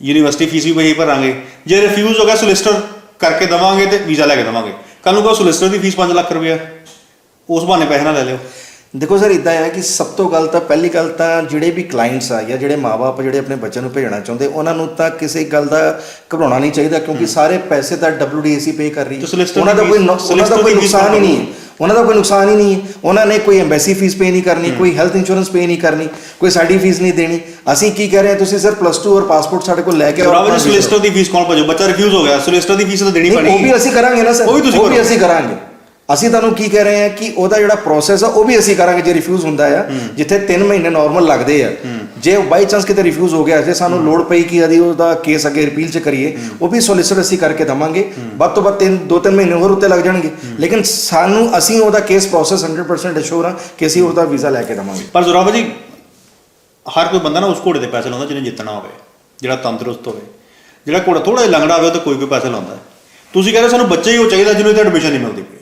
ਯੂਨੀਵਰਸਿਟੀ ਫੀਸ ਵੀ ਇਹੀ ਭਰਾਂਗੇ। ਜੇ ਰਿਫਿਊਜ਼ ਹੋ ਗਿਆ ਸੋਲਿਸਟਰ ਕਰਕੇ ਦਵਾਂਗੇ ਤੇ ਵੀਜ਼ਾ ਲੈ ਕੇ ਦਵਾਂਗੇ। ਕੱਲ ਨੂੰ ਕਹੋ ਸੋਲਿਸਟਰ ਦੀ ਫੀਸ 5 ਲੱਖ ਰੁਪਏ ਉਸ ਬਹਾਨੇ ਪੈਸੇ ਨਾ ਲੈ ਲਿਓ। ਦੇਖੋ ਸਰ ਇਦਾਂ ਹੈ ਕਿ ਸਭ ਤੋਂ ਗੱਲ ਤਾਂ ਪਹਿਲੀ ਗੱਲ ਤਾਂ ਜਿਹੜੇ ਵੀ ਕਲਾਇੰਟਸ ਆ ਜਾਂ ਜਿਹੜੇ ਮਾਪੇ ਜਿਹੜੇ ਆਪਣੇ ਬੱਚਿਆਂ ਨੂੰ ਭੇਜਣਾ ਚਾਹੁੰਦੇ ਉਹਨਾਂ ਨੂੰ ਤਾਂ ਕਿਸੇ ਗੱਲ ਦਾ ਘਬਰਾਉਣਾ ਨਹੀਂ ਚਾਹੀਦਾ ਕਿਉਂਕਿ ਸਾਰੇ ਪੈਸੇ ਤਾਂ WDAC ਪੇ ਕਰ ਰਹੀ solicitor ਉਹਨਾਂ ਦਾ ਕੋਈ ਨੁਕਸਾਨ ਹੀ ਨਹੀਂ ਹੈ। ਉਹਨਾਂ ਦਾ ਕੋਈ ਨੁਕਸਾਨ ਹੀ ਨਹੀਂ ਹੈ। ਉਹਨਾਂ ਨੇ ਕੋਈ ਐਮਬੈਸੀ ਫੀਸ ਪੇ ਨਹੀਂ ਕਰਨੀ ਕੋਈ ਹੈਲਥ ਇੰਸ਼ੋਰੈਂਸ ਪੇ ਨਹੀਂ ਕਰਨੀ ਕੋਈ ਸਾਡੀ ਫੀਸ ਨਹੀਂ ਦੇਣੀ। ਅਸੀਂ ਕੀ ਕਹਿ ਰਹੇ ਹਾਂ ਤੁਸੀਂ ਸਰ ਪਲੱਸ 2 ਔਰ ਪਾਸਪੋਰਟ ਸਾਡੇ ਕੋਲ ਲੈ ਕੇ ਆਓ ਬਰਾਬਰ ਸੋਲਿਸਟਰ ਦੀ ਫੀਸ ਕੌਣ ਭਜੋ? ਬੱਚਾ ਰਿਫਿਊਜ਼ ਹੋ ਗਿਆ ਸੋਲਿਸਟਰ ਦੀ ਫੀਸ ਤਾਂ ਦੇਣੀ ਪੈਣੀ ਉਹ ਵੀ ਅਸੀਂ ਕਰਾਂਗੇ ਨਾ ਸਰ। ਉਹ ਵੀ ਤੁਸੀਂ ਉਹ ਵੀ ਕਰੋ। ਅਸੀਂ ਕਰਾਂਗੇ। ਅਸੀਂ ਤੁਹਾਨੂੰ ਕੀ ਕਹਿ ਰਹੇ ਹਾਂ ਕਿ ਉਹਦਾ ਜਿਹੜਾ ਪ੍ਰੋਸੈਸ ਆ ਉਹ ਵੀ ਅਸੀਂ ਕਰਾਂਗੇ ਜੇ ਰਿਫਿਊਜ਼ ਹੁੰਦਾ ਆ ਜਿੱਥੇ 3 ਮਹੀਨੇ ਨਾਰਮਲ ਲੱਗਦੇ ਆ। ਜੇ ਬਾਈ ਚਾਂਸ ਕਿਤੇ ਰਿਫਿਊਜ਼ ਹੋ ਗਿਆ ਜੇ ਸਾਨੂੰ ਲੋੜ ਪਈ ਕਿ ਅਦੀ ਉਹਦਾ ਕੇਸ ਅੱਗੇ ਰਿਪੀਲ ਚ ਕਰੀਏ ਉਹ ਵੀ ਸੋਲਿਸਿਟਰ ਅਸੀਂ ਕਰਕੇ ਦਵਾਂਗੇ। ਵੱਧ ਤੋਂ ਵੱਧ ਤਿੰਨ ਦੋ ਤਿੰਨ ਮਹੀਨੇ ਹੋਰ ਉੱਤੇ ਲੱਗ ਜਾਣਗੇ। ਲੇਕਿਨ ਸਾਨੂੰ ਅਸੀਂ ਉਹਦਾ ਕੇਸ ਪ੍ਰੋਸੈਸ 100% ਅਸ਼ੋਰ ਆ ਕਿ ਅਸੀਂ ਉਹਦਾ ਵੀਜ਼ਾ ਲੈ ਕੇ ਦਵਾਂਗੇ। ਪਰ ਜ਼ੋਰਾਬਾ ਜੀ ਹਰ ਕੋਈ ਬੰਦਾ ਨਾ ਉਸ ਘੋੜੇ ਦੇ ਪੈਸੇ ਲਾਉਂਦਾ ਜਿਹਨੇ ਜਿੱਤਣਾ ਹੋਵੇ ਜਿਹੜਾ ਤੰਦਰੁਸਤ ਹੋਵੇ। ਜਿਹੜਾ ਘੋੜਾ ਥੋੜਾ ਜਿਹਾ ਲੰਗੜਾ ਹੋਵੇ ਉਹ ਤੇ ਕੋਈ ਕੋਈ ਪੈਸੇ ਲਾਉਂਦਾ। ਤੁਸੀਂ ਕਹਿੰਦੇ ਸਾਨੂੰ ਬੱਚੇ ਹੀ ਉਹ ਚਾਹੀਦਾ ਜਿਹਨੂੰ ਇੱਥੇ ਐਡਮਿਸ਼ਨ ਨਹੀਂ ਮਿਲਦੀ। ਪਈ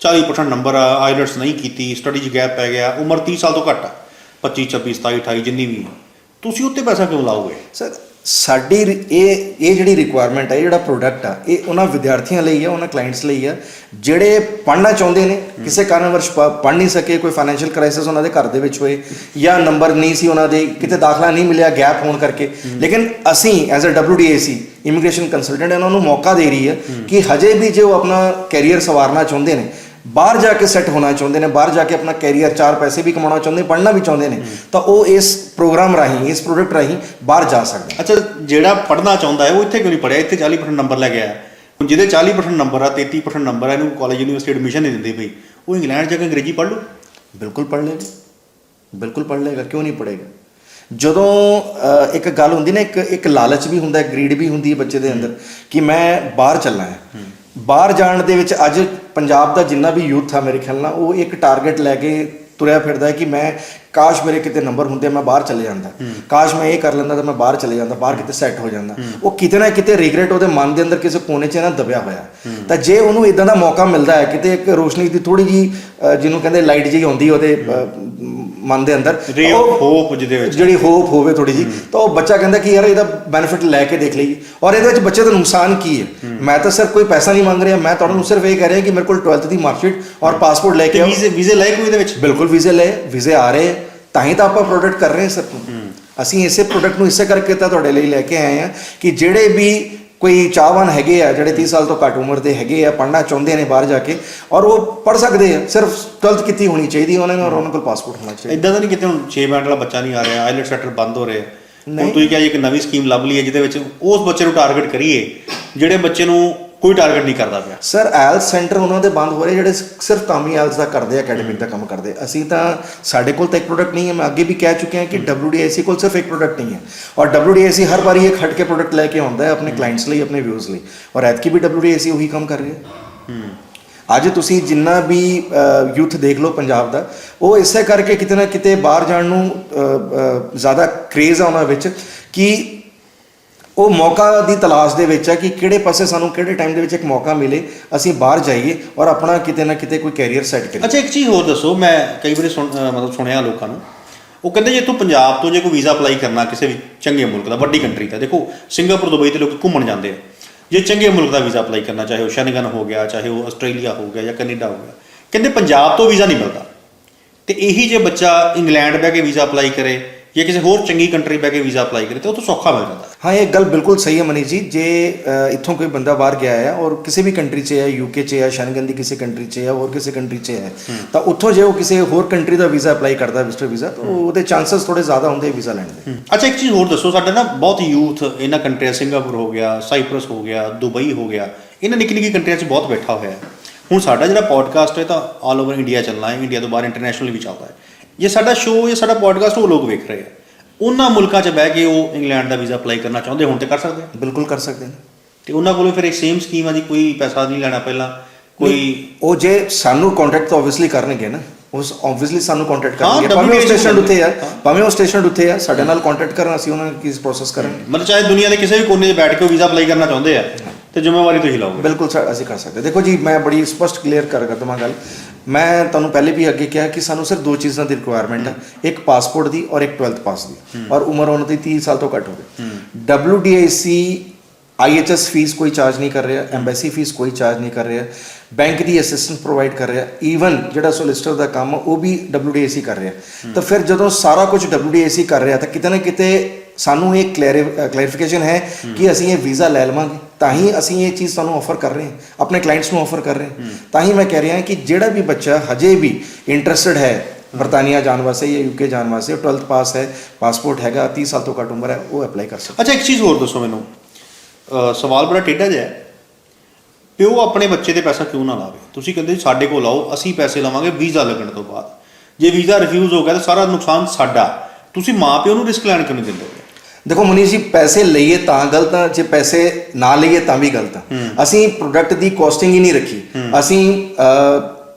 40% ਨੰਬਰ ਆ ਆਈਲਟਸ ਨਹੀਂ ਕੀਤੀ ਸਟੱਡੀ 'ਚ ਗੈਪ ਪੈ ਗਿਆ ਉਮਰ 30 ਸਾਲ ਤੋਂ ਘੱਟ ਆ 25 26 27 28 ਜਿੰਨੀ ਵੀ ਆ। ਤੁਸੀਂ ਉੱਤੇ ਪੈਸਾ ਕਿਉਂ ਲਾਓਗੇ? ਸਰ ਸਾਡੀ ਇਹ ਇਹ ਜਿਹੜੀ ਰਿਕੁਆਇਰਮੈਂਟ ਹੈ ਜਿਹੜਾ ਪ੍ਰੋਡਕਟ ਆ ਇਹ ਉਹਨਾਂ ਵਿਦਿਆਰਥੀਆਂ ਲਈ ਆ ਉਹਨਾਂ ਕਲਾਇੰਟਸ ਲਈ ਆ ਜਿਹੜੇ ਪੜ੍ਹਨਾ ਚਾਹੁੰਦੇ ਨੇ ਕਿਸੇ ਕਾਰਨਵਰਸ਼ ਪ- ਪੜ੍ਹ ਨਹੀਂ ਸਕੇ ਕੋਈ ਫਾਈਨੈਂਸ਼ੀਅਲ ਕ੍ਰਾਈਸਿਸ ਉਹਨਾਂ ਦੇ ਘਰ ਦੇ ਵਿੱਚ ਹੋਏ ਜਾਂ ਨੰਬਰ ਨਹੀਂ ਸੀ ਉਹਨਾਂ ਦੇ ਕਿਤੇ ਦਾਖਲਾ ਨਹੀਂ ਮਿਲਿਆ ਗੈਪ ਹੋਣ ਕਰਕੇ। ਲੇਕਿਨ ਅਸੀਂ as uh WDAC immigration consultant ਇਹਨਾਂ ਨੂੰ ਮੌਕਾ ਦੇ ਰਹੀ ਹੈ। ਕਿ ਹਜੇ ਵੀ ਜੇ ਉਹ ਆਪਣਾ ਕੈਰੀਅਰ ਸਵਾਰਨਾ ਚਾਹੁੰਦੇ ਨੇ ਬਾਹਰ ਜਾ ਕੇ ਸੈੱਟ ਹੋਣਾ ਚਾਹੁੰਦੇ ਨੇ ਬਾਹਰ ਜਾ ਕੇ ਆਪਣਾ ਕੈਰੀਅਰ ਚਾਰ ਪੈਸੇ ਵੀ ਕਮਾਉਣਾ ਚਾਹੁੰਦੇ ਪੜ੍ਹਨਾ ਵੀ ਚਾਹੁੰਦੇ ਨੇ ਤਾਂ ਉਹ ਇਸ ਪ੍ਰੋਗਰਾਮ ਰਾਹੀਂ ਇਸ ਪ੍ਰੋਡਕਟ ਰਾਹੀਂ ਬਾਹਰ ਜਾ ਸਕਦੇ ਨੇ। ਅੱਛਾ ਜਿਹੜਾ ਪੜ੍ਹਨਾ ਚਾਹੁੰਦਾ ਹੈ ਉਹ ਇੱਥੇ ਕਿਉਂ ਨਹੀਂ ਪੜਿਆ ਇੱਥੇ 40% ਨੰਬਰ ਲੈ ਆਇਆ ਹੁਣ ਜਿਹਦੇ 40% ਨੰਬਰ ਆ 33% ਨੰਬਰ ਆ ਇਹਨੂੰ ਕਾਲਜ ਯੂਨੀਵਰਸਿਟੀ ਐਡਮਿਸ਼ਨ ਨਹੀਂ ਦਿੰਦੀ ਪਈ ਉਹ ਇੰਗਲੈਂਡ ਜਾ ਕੇ ਅੰਗਰੇਜ਼ੀ ਪੜ੍ਹ ਲੂ? ਬਿਲਕੁਲ ਪੜ੍ਹ ਲਏਗਾ। ਬਿਲਕੁਲ ਪੜ੍ਹ ਲਏਗਾ ਕਿਉਂ ਨਹੀਂ ਪੜ੍ਹੇਗਾ? ਜਦੋਂ ਇੱਕ ਗੱਲ ਹੁੰਦੀ ਨਾ ਇੱਕ ਇੱਕ ਲਾਲਚ ਵੀ ਹੁੰਦਾ ਗਰੀਡ ਵੀ ਹੁੰਦੀ ਹੈ ਬੱਚੇ ਦੇ ਅੰਦਰ ਕਿ ਮੈਂ ਬਾਹਰ ਚੱਲਣਾ ਹੈ। ਬਾਹਰ ਜਾਣ ਦੇ ਵਿੱਚ ਅੱਜ ਪੰਜਾਬ ਦਾ ਜਿੰਨਾ ਵੀ ਯੂਥ ਆ ਮੇਰੇ ਖਿਆਲ ਨਾਲ ਉਹ ਇੱਕ ਟਾਰਗੇਟ ਲੈ ਕੇ ਤੁਰਿਆ ਫਿਰਦਾ ਹੈ ਕਿ ਮੈਂ ਕਾਸ਼ ਮੇਰੇ ਕਿਤੇ ਨੰਬਰ ਹੁੰਦੇ ਮੈਂ ਬਾਹਰ ਚਲੇ ਜਾਂਦਾ। ਕਾਸ਼ ਮੈਂ ਇਹ ਕਰ ਲੈਂਦਾ ਤਾਂ ਮੈਂ ਬਾਹਰ ਚਲੇ ਜਾਂਦਾ ਬਾਹਰ ਕਿਤੇ ਸੈੱਟ ਹੋ ਜਾਂਦਾ। ਉਹ ਕਿਤੇ ਨਾ ਕਿਤੇ ਰਿਗਰੈਟ ਉਹਦੇ ਮਨ ਦੇ ਅੰਦਰ ਕਿਸੇ ਕੋਨੇ 'ਚ ਨਾ ਦਬਿਆ ਹੋਇਆ। ਤਾਂ ਜੇ ਉਹਨੂੰ ਇਦਾਂ ਦਾ ਮੌਕਾ ਮਿਲਦਾ ਹੈ ਕਿਤੇ ਇੱਕ ਰੋਸ਼ਨੀ ਦੀ ਥੋੜੀ ਜੀ ਜਿਹਨੂੰ ਕਹਿੰਦੇ ਲਾਈਟ ਜਿਹੀ ਆਉਂਦੀ ਉਹਦੇ ਮਨ ਦੇ ਅੰਦਰ ਰੇ ਹੋਪ ਜਿਹਦੇ ਵਿੱਚ ਜਿਹੜੀ ਹੋਪ ਹੋਵੇ ਥੋੜੀ ਜੀ ਤਾਂ ਉਹ ਬੱਚਾ ਕਹਿੰਦਾ ਕਿ ਯਾਰ ਇਹਦਾ ਬੈਨੀਫਿਟ ਲੈ ਕੇ ਦੇਖ ਲਈਏ। ਔਰ ਇਹਦੇ ਵਿੱਚ ਬੱਚੇ ਦਾ ਨੁਕਸਾਨ ਕੀ ਹੈ? ਮੈਂ ਤਾਂ ਸਿਰਫ ਕੋਈ ਪੈਸਾ ਨਹੀਂ ਮੰਗ ਰਿਹਾ ਮੈਂ ਤੁਹਾਨੂੰ ਸਿਰਫ ਇਹ ਕਹਿ ਰਿਹਾ ਕਿ ਮੇਰੇ ਕੋਲ 12th ਦੀ ਮਾਰਕਸ਼ੀਟ ਔਰ ਪਾਸਪੋਰਟ ਲੈ ਕੇ ਆਓ। ਵੀਜ਼ੇ ਵੀਜ਼ੇ ਲਾਇਕ ਕੋਈ ਇਹਦੇ ਵਿੱਚ? ਬਿਲਕੁਲ ਵੀਜ਼ੇ ਲਏ ਵੀਜ਼ੇ ਆ ਰਹੇ ਤਾਂ ਹੀ ਤਾਂ ਆਪਾਂ ਪ੍ਰੋਡਕਟ ਕਰ ਰਹੇ ਹਾਂ ਸਰ ਅਸੀਂ ਇਸੇ ਪ੍ਰੋਡਕਟ ਨੂੰ ਇਸੇ ਕਰਕੇ ਤਾਂ ਤੁਹਾਡੇ ਲਈ ਲੈ ਕੇ ਆਏ ਆ ਕਿ ਜਿਹੜੇ ਵੀ ਕੋਈ ਚਾਹਵਾਨ ਹੈਗੇ ਆ ਜਿਹੜੇ 30 ਸਾਲ ਤੋਂ ਘੱਟ ਉਮਰ ਦੇ ਹੈਗੇ ਆ ਪੜ੍ਹਨਾ ਚਾਹੁੰਦੇ ਨੇ ਬਾਹਰ ਜਾ ਕੇ ਔਰ ਉਹ ਪੜ੍ਹ ਸਕਦੇ ਆ ਸਿਰਫ 12th ਕੀਤੀ ਹੋਣੀ ਚਾਹੀਦੀ ਉਹਨਾਂ ਨੂੰ ਔਰ ਉਹਨਾਂ ਕੋਲ ਪਾਸਪੋਰਟ ਹੋਣਾ ਚਾਹੀਦਾ ਇਦਾਂ ਤਾਂ ਨਹੀਂ ਕਿਤੇ ਹੁਣ 6 ਬੈਂਡ ਵਾਲਾ ਬੱਚਾ ਨਹੀਂ ਆ ਰਿਹਾ ਆਈਲੈਟ ਸੈਟਰ ਬੰਦ ਹੋ ਰਹੇ। ਹੁਣ। ਤੁਸੀਂ ਕਿਹਾ ਇੱਕ ਨਵੀਂ ਸਕੀਮ ਲੱਭ ਲਈ ਹੈ ਜਿਹਦੇ ਵਿੱਚ ਉਸ ਬੱਚੇ ਨੂੰ ਟਾਰਗੇਟ ਕਰੀਏ ਜਿਹੜੇ ਬੱਚੇ ਨੂੰ ਕੋਈ ਟਾਰਗੇਟ ਨਹੀਂ ਕਰਦਾ ਪਿਆ। ਸਰ ਐਲਸ ਸੈਂਟਰ ਉਹਨਾਂ ਦੇ ਬੰਦ ਹੋ ਰਹੇ ਜਿਹੜੇ ਸਿਰਫ ਕਾਮੀ ਐਲਸ ਦਾ ਕਰਦੇ ਆ ਅਕੈਡਮਿਕ ਦਾ ਕੰਮ ਕਰਦੇ। ਅਸੀਂ ਤਾਂ ਸਾਡੇ ਕੋਲ ਤਾਂ ਇੱਕ ਪ੍ਰੋਡਕਟ ਨਹੀਂ ਹੈ ਮੈਂ ਅੱਗੇ ਵੀ ਕਹਿ ਚੁੱਕਿਆ ਕਿ WDIC ਕੋਲ ਸਿਰਫ ਇੱਕ ਪ੍ਰੋਡਕਟ ਨਹੀਂ ਹੈ। ਔਰ WDIC ਹਰ ਵਾਰੀ ਇੱਕ ਹਟ ਕੇ ਪ੍ਰੋਡਕਟ ਲੈ ਕੇ ਆਉਂਦਾ ਹੈ ਆਪਣੇ ਕਲਾਇੰਟਸ ਲਈ ਆਪਣੇ ਵਿਊਜ਼ ਲਈ। ਔਰ ਐਤਕੀ ਵੀ WDIC ਉਹੀ ਕੰਮ ਕਰ ਰਹੀ ਹੈ। ਅੱਜ ਤੁਸੀਂ ਜਿੰਨਾ ਵੀ ਯੂਥ ਦੇਖ ਲਓ ਪੰਜਾਬ ਦਾ ਉਹ ਇਸੇ ਕਰਕੇ ਕਿਤੇ ਨਾ ਕਿਤੇ ਬਾਹਰ ਜਾਣ ਨੂੰ ਜ਼ਿਆਦਾ ਕ੍ਰੇਜ਼ ਆ ਉਹਨਾਂ ਵਿੱਚ ਕਿ ਉਹ ਮੌਕਾ ਦੀ ਤਲਾਸ਼ ਦੇ ਵਿੱਚ ਹੈ ਕਿ ਕਿਹੜੇ ਪਾਸੇ ਸਾਨੂੰ ਕਿਹੜੇ ਟਾਈਮ ਦੇ ਵਿੱਚ ਇੱਕ ਮੌਕਾ ਮਿਲੇ, ਅਸੀਂ ਬਾਹਰ ਜਾਈਏ ਔਰ ਆਪਣਾ ਕਿਤੇ ਨਾ ਕਿਤੇ ਕੋਈ ਕੈਰੀਅਰ ਸੈੱਟ ਕਰੀਏ। ਅੱਛਾ, ਇੱਕ ਚੀਜ਼ ਹੋਰ ਦੱਸੋ, ਮੈਂ ਕਈ ਵਾਰੀ ਸੁਣ ਮਤਲਬ ਸੁਣਿਆ ਲੋਕਾਂ ਨੂੰ। ਉਹ ਕਹਿੰਦੇ ਜੇ ਤੂੰ ਪੰਜਾਬ ਤੋਂ ਜੇ ਕੋਈ ਵੀਜ਼ਾ ਅਪਲਾਈ ਕਰਨਾ ਕਿਸੇ ਵੀ ਚੰਗੇ ਮੁਲਕ ਦਾ, ਵੱਡੀ ਕੰਟਰੀ ਦਾ, ਦੇਖੋ, ਸਿੰਗਾਪੁਰ, ਦੁਬਈ ਤੇ ਲੋਕ ਘੁੰਮਣ ਜਾਂਦੇ ਆ। ਜੇ ਚੰਗੇ ਮੁਲਕ ਦਾ ਵੀਜ਼ਾ ਅਪਲਾਈ ਕਰਨਾ, ਚਾਹੇ ਉਹ ਸ਼ਨਗਨ ਹੋ ਗਿਆ, ਚਾਹੇ ਉਹ ਆਸਟ੍ਰੇਲੀਆ ਹੋ ਗਿਆ ਜਾਂ ਕੈਨੇਡਾ ਹੋ ਗਿਆ। ਕਹਿੰਦੇ ਪੰਜਾਬ ਤੋਂ ਵੀਜ਼ਾ ਨਹੀਂ ਮਿਲਦਾ। ਤੇ ਇਹੀ ਜੇ ਬੱਚਾ ਇੰਗਲੈਂਡ ਬਹਿ ਕੇ ਵੀਜ਼ਾ ਅਪਲਾਈ ਕਰੇ ਜਾਂ ਕਿਸੇ ਹੋਰ ਚੰਗੀ ਕੰਟਰੀ ਬਹਿ ਕੇ ਵੀਜ਼ਾ ਅਪਲਾਈ ਕਰੇ, ਤੇ ਉਹ ਤੋਂ ਸੌਖਾ ਮਿਲ ਜਾਂਦਾ। ਹਾਂ ਇਹ ਗੱਲ ਬਿਲਕੁਲ ਸਹੀ ਹੈ ਮਨੀ ਜੀ ਜੇ ਇੱਥੋਂ ਕੋਈ ਬੰਦਾ ਬਾਹਰ ਗਿਆ ਹੈ ਔਰ ਕਿਸੇ ਵੀ ਕੰਟਰੀ 'ਚ ਹੈ ਯੂਕੇ 'ਚ ਹੈ ਸ਼ਨਗਨ ਦੀ ਕਿਸੇ ਕੰਟਰੀ 'ਚ ਹੈ ਹੋਰ ਕਿਸੇ ਕੰਟਰੀ 'ਚ ਹੈ ਤਾਂ ਉੱਥੋਂ ਜੇ ਉਹ ਕਿਸੇ ਹੋਰ ਕੰਟਰੀ ਦਾ ਵੀਜ਼ਾ ਅਪਲਾਈ ਕਰਦਾ ਵਿਜ਼ਟਰ ਵੀਜ਼ਾ ਤਾਂ ਉਹਦੇ ਚਾਂਸਸ ਥੋੜੇ ਜ਼ਿਆਦਾ ਹੁੰਦੇ ਵੀਜ਼ਾ ਲੈਣ ਦੇ। ਅੱਛਾ ਇੱਕ ਚੀਜ਼ ਹੋਰ ਦੱਸੋ ਸਾਡੇ ਨਾ ਬਹੁਤ ਯੂਥ ਇਹਨਾਂ ਕੰਟਰੀਆਂ ਸਿੰਗਾਪੁਰ ਹੋ ਗਿਆ ਸਾਈਪ੍ਰਸ ਹੋ ਗਿਆ ਦੁਬਈ ਹੋ ਗਿਆ ਇਹਨਾਂ ਨਿੱਕੀ ਨਿੱਕੀ ਕੰਟਰੀਆਂ 'ਚ ਬਹੁਤ ਬੈਠਾ ਹੋਇਆ ਹੈ। ਹੁਣ ਸਾਡਾ ਜਿਹੜਾ ਪੋਡਕਾਸਟ ਹੈ ਤਾਂ ਆਲ ਓਵਰ ਇੰਡੀਆ ਚੱਲਣਾ ਹੈ ਇੰਡੀਆ ਤੋਂ ਬਾਹਰ ਇੰਟਰਨੈਸ਼ਨਲ ਵੀ ਚੱਲਦਾ ਹੈ। ਜੇ ਸਾਡਾ ਸ਼ੋਅ ਜਾਂ ਸਾਡਾ ਪੋਡਕਾਸਟ ਉਹ ਲੋਕ ਵੇਖ ਰਹੇ ਆ ਉਹਨਾਂ ਮੁਲਕਾਂ 'ਚ ਬਹਿ ਕੇ ਉਹ ਇੰਗਲੈਂਡ ਦਾ ਵੀਜ਼ਾ ਅਪਲਾਈ ਕਰਨਾ ਚਾਹੁੰਦੇ ਹੁਣ ਤੇ ਕਰ ਸਕਦੇ ਆ? ਬਿਲਕੁਲ ਕਰ ਸਕਦੇ ਨੇ। ਤੇ ਉਹਨਾਂ ਕੋਲੋਂ ਫਿਰ ਇੱਕ ਸੇਮ ਸਕੀਮ ਆ ਜੀ ਕੋਈ ਪੈਸਾ ਨਹੀਂ ਲੈਣਾ ਪਹਿਲਾਂ ਕੋਈ ਉਹ ਜੇ ਸਾਨੂੰ ਕੰਟੈਕਟ ਤਾਂ ਆਬਵੀਅਸਲੀ ਕਰਨਗੇ ਨਾ। ਉਸ ਆਬਵੀਅਸਲੀ ਸਾਨੂੰ ਕੰਟੈਕਟ ਕਰਨਗੇ। ਭਾਵੇਂ ਉਹ ਸਟੇਸ਼ਨ ਉੱਤੇ ਆ। ਭਾਵੇਂ ਉਹ ਸਟੇਸ਼ਨ ਉੱਤੇ ਆ ਸਾਡੇ ਨਾਲ ਕੰਟੈਕਟ ਕਰਨ ਅਸੀਂ ਉਹਨਾਂ ਨੂੰ ਕਿਸ ਪ੍ਰੋਸੈਸ ਕਰਾਂਗੇ? ਮਤਲਬ ਚਾਹੇ ਦੁਨੀਆ ਦੇ ਕਿਸੇ ਵੀ ਕੋਨੇ 'ਚ ਬੈਠ ਕੇ ਉਹ ਵੀਜ਼ਾ ਅਪਲਾਈ ਕਰਨਾ ਚਾਹੁੰਦੇ ਆ। ਤੇ ਜ਼ਿੰਮੇਵਾਰੀ ਤੁਸੀਂ ਲਓਗੇ। ਬਿਲਕੁਲ ਸਰ ਅਸੀਂ ਕਰ ਸਕਦੇ ਦੇਖੋ ਜੀ ਮੈਂ ਬੜੀ ਸਪਸ਼ਟ ਕਲੀਅਰ ਕਰ ਕਰ ਦਵਾਂ ਗੱਲ। ਮੈਂ ਤੁਹਾਨੂੰ ਪਹਿਲੇ ਵੀ ਅੱਗੇ ਕਿਹਾ ਕਿ ਸਾਨੂੰ ਸਿਰਫ ਦੋ ਚੀਜ਼ਾਂ ਦੀ ਰਿਕੁਆਇਰਮੈਂਟ ਹੈ। ਇੱਕ ਪਾਸਪੋਰਟ ਦੀ ਔਰ ਇੱਕ 12th ਪਾਸ ਦੀ। ਔਰ ਉਮਰ ਉਹਨਾਂ ਦੀ 30 ਸਾਲ ਤੋਂ ਘੱਟ ਹੋਵੇ WDIC IHS ਫੀਸ ਕੋਈ ਚਾਰਜ ਨਹੀਂ ਕਰ ਰਿਹਾ ਐਮਬੈਸੀ ਫੀਸ ਕੋਈ ਚਾਰਜ ਨਹੀਂ ਕਰ ਰਿਹਾ ਬੈਂਕ ਦੀ ਅਸਿਸਟੈਂਸ ਪ੍ਰੋਵਾਈਡ ਕਰ ਰਿਹਾ ਈਵਨ ਜਿਹੜਾ ਸੋਲਿਸਟਰ ਦਾ ਕੰਮ ਉਹ ਵੀ WDIC ਕਰ ਰਿਹਾ। ਤਾਂ ਫਿਰ ਜਦੋਂ ਸਾਰਾ ਕੁਝ WDIC ਕਰ ਰਿਹਾ ਤਾਂ ਕਿਤੇ ਨਾ ਕਿਤੇ ਸਾਨੂੰ ਇਹ ਕਲੈਰੀਫਿਕੇਸ਼ਨ ਹੈ ਕਿ ਅਸੀਂ ਇਹ ਵੀਜ਼ਾ ਲੈ ਲਵਾਂਗੇ। ਤਾਂ ਹੀ ਅਸੀਂ ਇਹ ਚੀਜ਼ ਤੁਹਾਨੂੰ ਆਫਰ ਕਰ ਰਹੇ ਹਾਂ ਆਪਣੇ ਕਲਾਇੰਟਸ ਨੂੰ ਆਫਰ ਕਰ ਰਹੇ ਹਾਂ। ਤਾਂ ਹੀ ਮੈਂ ਕਹਿ ਰਿਹਾ ਕਿ ਜਿਹੜਾ ਵੀ ਬੱਚਾ ਹਜੇ ਵੀ ਇੰਟਰਸਟਿਡ ਹੈ ਬਰਤਾਨੀਆ ਜਾਣ ਵਾਸਤੇ ਜਾਂ ਯੂਕੇ ਜਾਣ ਵਾਸਤੇ 12th ਪਾਸ ਹੈ ਪਾਸਪੋਰਟ ਹੈਗਾ 30 ਸਾਲ ਤੋਂ ਘੱਟ ਉਮਰ ਹੈ ਉਹ ਅਪਲਾਈ ਕਰ ਸਕਦਾ। ਅੱਛਾ ਇੱਕ ਚੀਜ਼ ਹੋਰ ਦੱਸੋ ਮੈਨੂੰ। ਸਵਾਲ ਬੜਾ ਟੇਢਾ ਜਿਹਾ ਹੈ। ਪਿਓ ਆਪਣੇ ਬੱਚੇ ਤੇ ਪੈਸਾ ਕਿਉਂ ਨਾ ਲਾਵੇ? ਤੁਸੀਂ ਕਹਿੰਦੇ ਸਾਡੇ ਕੋਲ ਆਓ ਅਸੀਂ ਪੈਸੇ ਲਵਾਂਗੇ ਵੀਜ਼ਾ ਲੱਗਣ ਤੋਂ ਬਾਅਦ। ਜੇ ਵੀਜ਼ਾ ਰਿਫਿਊਜ਼ ਹੋ ਗਿਆ ਤਾਂ ਸਾਰਾ ਨੁਕਸਾਨ ਸਾਡਾ। ਤੁਸੀਂ ਮਾਂ ਪਿਓ ਨੂੰ ਰਿਸਕ ਲੈਣ ਕਿਉਂ ਨਹੀਂ ਦਿੰਦੇ? ਦੇਖੋ ਮਨੀਸ਼ ਜੀ ਪੈਸੇ ਲਈਏ ਤਾਂ ਗਲਤ ਆ ਜੇ ਪੈਸੇ ਨਾ ਲਈਏ ਤਾਂ ਵੀ ਗਲਤ। ਆ ਅਸੀਂ ਪ੍ਰੋਡਕਟ ਦੀ ਕਾਸਟਿੰਗ ਹੀ ਨਹੀਂ ਰੱਖੀ। ਅਸੀਂ